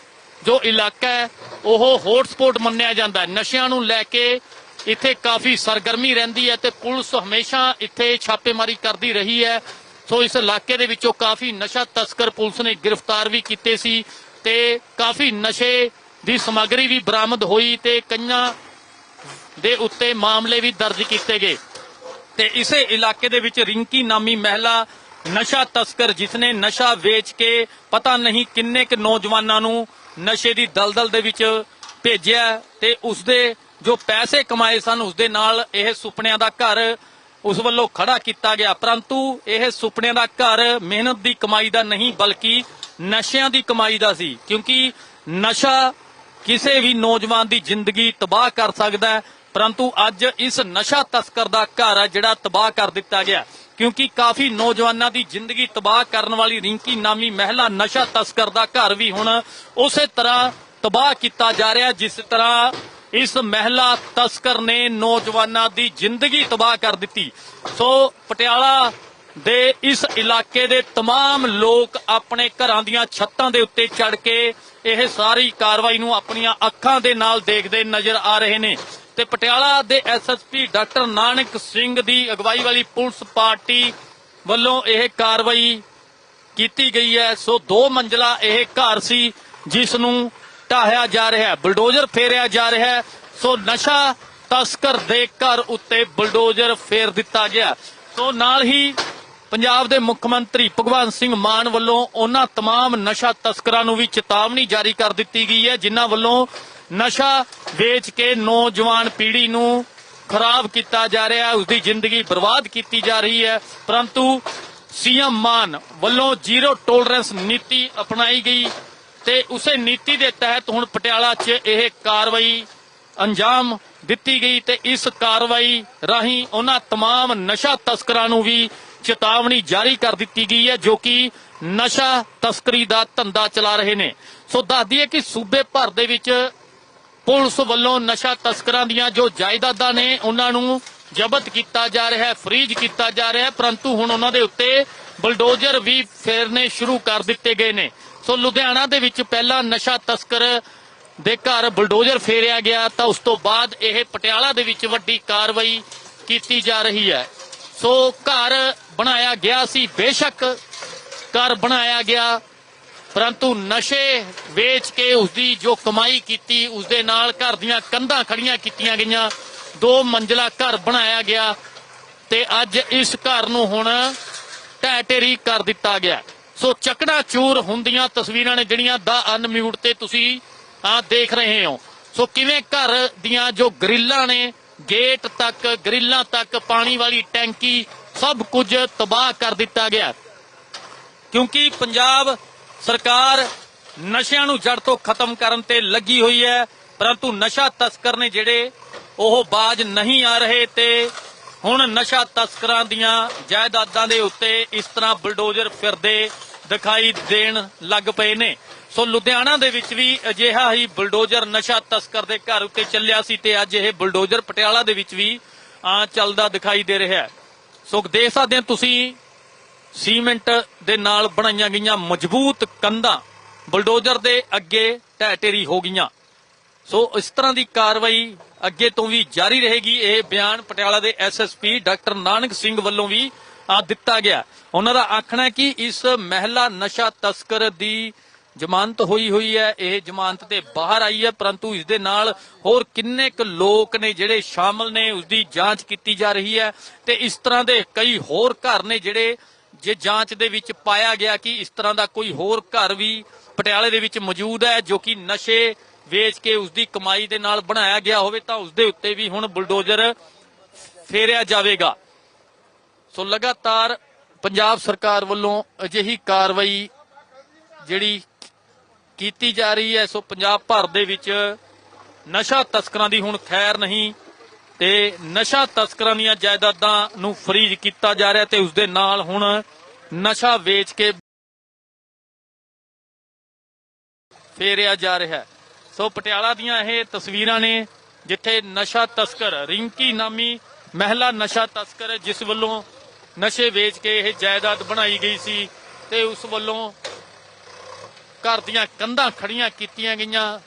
ਜੋ ਇਲਾਕਾ ਹੈ, ਉਹ ਹੌਟਸਪੌਟ ਮੰਨਿਆ ਜਾਂਦਾ ਹੈ। ਨਸ਼ਿਆਂ ਨੂੰ ਲੈ ਕੇ ਇੱਥੇ ਕਾਫੀ ਸਰਗਰਮੀ ਰਹਿੰਦੀ ਹੈ ਤੇ ਪੁਲਿਸ ਹਮੇਸ਼ਾ ਇੱਥੇ ਛਾਪੇਮਾਰੀ ਕਰਦੀ ਰਹੀ ਹੈ। ਸੋ ਇਸ ਇਲਾਕੇ ਦੇ ਵਿੱਚੋਂ ਕਾਫੀ ਨਸ਼ਾ ਤਸਕਰ ਪੁਲਿਸ ਨੇ ਗ੍ਰਿਫਤਾਰ ਵੀ ਕੀਤੇ ਸੀ ਤੇ ਕਾਫੀ ਨਸ਼ੇ ਦੀ ਸਮੱਗਰੀ ਵੀ ਬਰਾਮਦ ਹੋਈ ਤੇ ਕਈਆਂ ਦੇ ਉੱਤੇ ਮਾਮਲੇ ਵੀ ਦਰਜ ਕੀਤੇ ਗਏ। ਤੇ ਇਸੇ ਇਲਾਕੇ ਦੇ ਵਿੱਚ ਰਿੰਕੀ ਨਾਮੀ ਮਹਿਲਾ ਨਸ਼ਾ ਤਸਕਰ ਜਿਸਨੇ ਨਸ਼ਾ ਵੇਚ ਕੇ ਪਤਾ ਨਹੀਂ ਕਿੰਨੇ ਕੁ ਨੌਜਵਾਨਾਂ ਨੂੰ ਨਸ਼ੇ ਦੀ ਦਲਦਲ ਦੇ ਵਿੱਚ ਭੇਜਿਆ ਤੇ ਉਸਦੇ ਜੋ ਪੈਸੇ ਕਮਾਏ ਸਨ, ਉਸਦੇ ਨਾਲ ਇਹ ਸੁਪਨਿਆਂ ਦਾ ਘਰ ਉਸ ਵੱਲੋਂ ਖੜਾ ਕੀਤਾ ਗਿਆ। ਪਰੰਤੂ ਇਹ ਸੁਪਨਿਆਂ ਦਾ ਘਰ ਮਿਹਨਤ ਦੀ ਕਮਾਈ ਦਾ ਨਹੀਂ, ਬਲਕਿ ਨਸ਼ਿਆਂ ਦੀ ਕਮਾਈ ਦਾ ਸੀ। ਕਿਉਂਕਿ ਨਸ਼ਾ ਕਿਸੇ ਵੀ ਨੌਜਵਾਨ ਦੀ ਜ਼ਿੰਦਗੀ ਤਬਾਹ ਕਰ ਸਕਦਾ ਹੈ, ਪਰੰਤੂ ਅੱਜ ਇਸ ਨਸ਼ਾ ਤਸਕਰ ਦਾ ਘਰ ਹੈ, ਜਿਹੜਾ ਤਬਾਹ ਕਰ ਦਿੱਤਾ ਗਿਆ। ਕਿਉਂਕਿ ਕਾਫੀ ਨੌਜਵਾਨਾਂ ਦੀ ਜ਼ਿੰਦਗੀ ਤਬਾਹ ਕਰਨ ਵਾਲੀ ਰਿੰਕੀ ਨਾਮੀ ਮਹਿਲਾ ਨਸ਼ਾ ਤਸਕਰ ਦਾ ਘਰ ਵੀ ਹੁਣ ਉਸੇ ਤਰ੍ਹਾਂ ਤਬਾਹ ਕੀਤਾ ਜਾ ਰਿਹਾ, ਜਿਸ ਤਰ੍ਹਾਂ ਇਸ ਮਹਿਲਾ ਤਸਕਰ ਨੇ ਨੌਜਵਾਨਾਂ ਦੀ ਜ਼ਿੰਦਗੀ ਤਬਾਹ ਕਰ ਦਿੱਤੀ ਸੋ ਪਟਿਆਲਾ ਦੇ ਇਸ ਇਲਾਕੇ ਦੇ तमाम ਲੋਕ ਆਪਣੇ ਘਰਾਂ ਦੀਆਂ ਛੱਤਾਂ ਦੇ ਉੱਤੇ ਚੜ ਕੇ ਇਹ ਸਾਰੀ ਕਾਰਵਾਈ ਨੂੰ ਆਪਣੀਆਂ ਅੱਖਾਂ ਦੇ ਨਾਲ ਦੇਖਦੇ ਨਜ਼ਰ ਆ ਰਹੇ ਨੇ ਤੇ ਪਟਿਆਲਾ ਦੇ ਐਸਐਸਪੀ ਡਾਕਟਰ ਨਾਨਕ ਸਿੰਘ ਦੀ ਅਗਵਾਈ ਵਾਲੀ ਪੁਲਿਸ ਪਾਰਟੀ ਵੱਲੋਂ ਇਹ ਕਾਰਵਾਈ ਕੀਤੀ ਗਈ ਹੈ ਸੋ ਦੋ ਮੰਜ਼ਲਾ ਇਹ ਘਰ ਸੀ ਜਿਸ ਨੂੰ ਢਾਹਿਆ ਜਾ ਰਿਹਾ ਹੈ ਬੁਲਡੋਜ਼ਰ ਫੇਰਿਆ ਜਾ ਰਿਹਾ ਹੈ ਸੋ ਨਸ਼ਾ ਤਸਕਰ ਦੇ ਘਰ ਉੱਤੇ ਬੁਲਡੋਜ਼ਰ ਫੇਰ ਦਿੱਤਾ ਗਿਆ ਸੋ ਨਾਲ ਹੀ ਪੰਜਾਬ ਦੇ ਮੁੱਖ ਮੰਤਰੀ ਭਗਵੰਤ ਸਿੰਘ ਮਾਨ ਵੱਲੋਂ ਉਹਨਾਂ तमाम ਨਸ਼ਾ ਤਸਕਰਾਂ ਨੂੰ ਵੀ ਚੇਤਾਵਨੀ ਜਾਰੀ ਕਰ ਦਿੱਤੀ ਗਈ ਹੈ ਜਿਨ੍ਹਾਂ ਵੱਲੋਂ ਨਸ਼ਾ ਵੇਚ ਕੇ ਨੌਜਵਾਨ ਪੀੜ੍ਹੀ ਨੂੰ ਖਰਾਬ ਕੀਤਾ ਜਾ ਰਿਹਾ ਹੈ ਉਸ ਦੀ ਜ਼ਿੰਦਗੀ ਬਰਬਾਦ ਕੀਤੀ ਜਾ ਰਹੀ ਹੈ ਪਰੰਤੂ ਸੀਐਮ ਮਾਨ ਵੱਲੋਂ ਜ਼ੀਰੋ ਟੋਲਰੈਂਸ ਨੀਤੀ ਅਪਣਾਈ ਗਈ ਤੇ ਉਸੇ ਨੀਤੀ ਦੇ ਤਹਿਤ ਹੁਣ ਪਟਿਆਲਾ 'ਚ ਇਹ ਕਾਰਵਾਈ ਅੰਜਾਮ ਦਿੱਤੀ ਗਈ ਤੇ ਇਸ ਕਾਰਵਾਈ ਰਾਹੀਂ ਉਹਨਾਂ तमाम ਨਸ਼ਾ ਤਸਕਰਾਂ ਨੂੰ ਵੀ ਚੇਤਾਵਨੀ ਜਾਰੀ ਕਰ ਦਿੱਤੀ ਗਈ ਹੈ ਜੋ ਕਿ ਨਸ਼ਾ ਤਸਕਰੀ ਦਾ ਧੰਦਾ ਚਲਾ ਰਹੇ ਨੇ ਸੋ ਦੱਸ ਦਈਏ ਕਿ ਸੂਬੇ ਭਰ ਦੇ ਵਿੱਚ ਪੁਲਿਸ ਵੱਲੋਂ ਨਸ਼ਾ ਤਸਕਰਾਂ ਦੀਆਂ ਜੋ ਜਾਇਦਾਦਾਂ ਨੇ ਉਹਨਾਂ ਨੂੰ ਜ਼ਬਤ ਕੀਤਾ ਜਾ ਰਿਹਾ ਹੈ ਫਰੀਜ਼ ਕੀਤਾ ਜਾ ਰਿਹਾ ਹੈ ਪਰੰਤੂ ਹੁਣ ਉਹਨਾਂ ਦੇ ਉੱਤੇ ਬਲਡੋਜ਼ਰ ਵੀ ਫੇਰਨੇ ਸ਼ੁਰੂ ਕਰ ਦਿੱਤੇ ਗਏ ਨੇ ਸੋ ਲੁਧਿਆਣਾ ਦੇ ਵਿੱਚ ਪਹਿਲਾਂ ਨਸ਼ਾ ਤਸਕਰ ਦੇ ਘਰ ਬਲਡੋਜ਼ਰ ਫੇਰਿਆ ਗਿਆ ਤਾਂ ਉਸ ਤੋਂ ਬਾਅਦ ਇਹ ਪਟਿਆਲਾ ਦੇ ਵਿੱਚ ਵੱਡੀ ਕਾਰਵਾਈ ਕੀਤੀ ਜਾ ਰਹੀ ਹੈ। ਸੋ ਘਰ ਬਣਾਇਆ ਗਿਆ ਸੀ, ਬੇਸ਼ੱਕ ਘਰ ਬਣਾਇਆ ਗਿਆ, ਪਰੰਤੂ ਨਸ਼ੇ ਵੇਚ ਕੇ ਉਸ ਦੀ ਜੋ ਕਮਾਈ ਕੀਤੀ ਉਸ ਦੇ ਨਾਲ ਘਰ ਦੀਆਂ ਕੰਧਾਂ ਖੜੀਆਂ ਕੀਤੀਆਂ ਗਈਆਂ, ਦੋ ਮੰਜ਼ਲਾ ਘਰ ਬਣਾਇਆ ਗਿਆ ਤੇ ਅੱਜ ਇਸ ਘਰ ਨੂੰ ਹੁਣ ਢਹਿ ਢੇਰੀ ਕਰ ਦਿੱਤਾ ਗਿਆ। ਸੋ ਚੱਕੜਾ ਚੂਰ ਹੁੰਦੀਆਂ ਤਸਵੀਰਾਂ ਨੇ ਜਿਹੜੀਆਂ ਦਾ ਅਨਮਿਊਟ ਤੇ ਤੁਸੀਂ ਆ ਦੇਖ ਰਹੇ ਹੋ। ਸੋ ਕਿਵੇਂ ਘਰ ਦੀਆਂ ਜੋ ਗ੍ਰਿਲਾਂ ਨੇ, ਗੇਟ ਤੱਕ, ਗ੍ਰਿਲਾਂ ਤੱਕ, ਪਾਣੀ ਵਾਲੀ ਟੈਂਕੀ, ਸਭ ਕੁਝ ਤਬਾਹ ਕਰ ਦਿੱਤਾ ਗਿਆ। ਕਿਉਂਕਿ ਪੰਜਾਬ ਸਰਕਾਰ ਨਸ਼ਿਆਂ ਨੂੰ ਜੜ ਤੋਂ ਖਤਮ ਕਰਨ ਤੇ ਲੱਗੀ ਹੋਈ ਹੈ, ਪਰੰਤੂ ਨਸ਼ਾ ਤਸਕਰ ਨੇ ਜਿਹੜੇ ਉਹ ਬਾਜ ਨਹੀਂ ਆ ਰਹੇ ਤੇ ਹੁਣ ਨਸ਼ਾ ਤਸਕਰਾਂ ਦੀਆਂ ਜਾਇਦਾਦਾਂ ਦੇ ਉੱਤੇ ਇਸ ਤਰ੍ਹਾਂ ਬਲਡੋਜ਼ਰ ਫਿਰਦੇ ਦਿਖਾਈ ਦੇਣ ਲੱਗ ਪਏ ਨੇ। ਸੋ ਲੁਧਿਆਣਾ ਦੇ ਵਿੱਚ ਵੀ ਅਜਿਹਾ ਹੀ ਬਲਡੋਜ਼ਰ ਨਸ਼ਾ ਤਸਕਰ ਦੇ ਘਰ ਉੱਤੇ ਚੱਲਿਆ ਸੀ ਤੇ ਅੱਜ ਇਹ ਬਲਡੋਜ਼ਰ ਪਟਿਆਲਾ ਦੇ ਵਿੱਚ ਵੀ ਚੱਲਦਾ ਦਿਖਾਈ ਦੇ ਰਿਹਾ ਹੈ। ਸੋ ਦੇਖ ਸਕਦੇ ਹੋ ਤੁਸੀਂ, ਸੀਮੈਂਟ ਦੇ ਨਾਲ ਬਣਾਈਆਂ ਗਈਆਂ ਮਜ਼ਬੂਤ ਕੰਧਾਂ ਬਲਡੋਜ਼ਰ ਦੇ ਅੱਗੇ ਢਹਿ ਹੋ ਗਈਆਂ। ਸੋ ਇਸ ਤਰ੍ਹਾਂ ਦੀ ਕਾਰਵਾਈ ਅੱਗੇ ਤੋਂ ਵੀ ਜਾਰੀ ਰਹੇਗੀ। ਇਹ ਬਿਆਨ ਪਟਿਆਲਾ ਦੇ ਐਸਐਸਪੀ ਡਾਕਟਰ ਨਾਨਕ ਸਿੰਘ ਵੱਲੋਂ ਵੀ ਆ ਦਿੱਤਾ ਗਿਆ। ਉਹਨਾਂ ਦਾ ਆਖਣਾ ਹੈ ਕਿ ਇਸ ਮਹਿਲਾ ਨਸ਼ਾ ਤਸਕਰ ਦੀ ਜ਼ਮਾਨਤ ਹੋਈ ਹੋਈ ਹੈ, ਇਹ ਜ਼ਮਾਨਤ ਤੇ ਬਾਹਰ ਆਈ ਹੈ, ਪਰੰਤੂ ਇਸ ਦੇ ਨਾਲ ਹੋਰ ਕਿੰਨੇ ਕੁ ਲੋਕ ਨੇ ਜਿਹੜੇ ਸ਼ਾਮਲ ਨੇ ਉਸ ਦੀ ਜਾਂਚ ਕੀਤੀ ਜਾ ਰਹੀ ਹੈ ਤੇ ਇਸ ਤਰ੍ਹਾਂ ਦੇ ਕਈ ਹੋਰ ਘਰ ਨੇ ਜਿਹੜੇ ਜੇ ਜਾਂਚ ਦੇ ਵਿੱਚ ਪਾਇਆ ਗਿਆ ਕਿ ਇਸ ਤਰ੍ਹਾਂ ਦਾ ਕੋਈ ਹੋਰ ਘਰ ਵੀ ਪਟਿਆਲੇ ਦੇ ਵਿੱਚ ਮੌਜੂਦ ਹੈ, ਜੋ ਕਿ ਨਸ਼ੇ ਵੇਚ ਕੇ ਉਸ ਦੀ ਕਮਾਈ ਦੇ ਨਾਲ ਬਣਾਇਆ ਗਿਆ ਹੋਵੇ, ਤਾਂ ਉਸ ਦੇ ਉੱਤੇ ਵੀ ਹੁਣ ਬੁਲਡੋਜ਼ਰ ਫੇਰਿਆ ਜਾਵੇਗਾ। ਸੋ ਲਗਾਤਾਰ ਪੰਜਾਬ ਸਰਕਾਰ ਵੱਲੋਂ ਅਜਿਹੀ ਕਾਰਵਾਈ ਜਿਹੜੀ ਕੀਤੀ ਜਾ ਰਹੀ ਹੈ, ਸੋ ਪੰਜਾਬ ਭਰ ਦੇ ਵਿੱਚ ਨਸ਼ਾ ਤਸਕਰਾਂ ਦੀ ਹੁਣ ਖੈਰ ਨਹੀਂ ਤੇ ਨਸ਼ਾ ਤਸਕਰਾਂ ਦੀਆਂ ਜਾਇਦਾਦਾਂ ਨੂੰ ਫਰੀਜ਼ ਕੀਤਾ ਜਾ ਰਿਹਾ ਤੇ ਉਸ ਦੇ ਨਾਲ ਹੁਣ ਨਸ਼ਾ ਵੇਚ ਕੇ ਫੇਰਿਆ ਜਾ ਰਿਹਾ ਸੋ ਪਟਿਆਲਾ ਦੀਆਂ ਇਹ ਤਸਵੀਰਾਂ ਨੇ ਜਿੱਥੇ ਨਸ਼ਾ ਤਸਕਰ ਰਿੰਕੀ ਨਾਮੀ ਮਹਿਲਾ ਨਸ਼ਾ ਤਸਕਰ ਜਿਸ ਵੱਲੋਂ ਨਸ਼ੇ ਵੇਚ ਕੇ ਇਹ ਜਾਇਦਾਦ ਬਣਾਈ ਗਈ ਸੀ ਤੇ ਉਸ ਵੱਲੋਂ ਘਰ ਦੀਆਂ ਕੰਧਾਂ ਖੜੀਆਂ ਕੀਤੀਆਂ ਗਈਆਂ।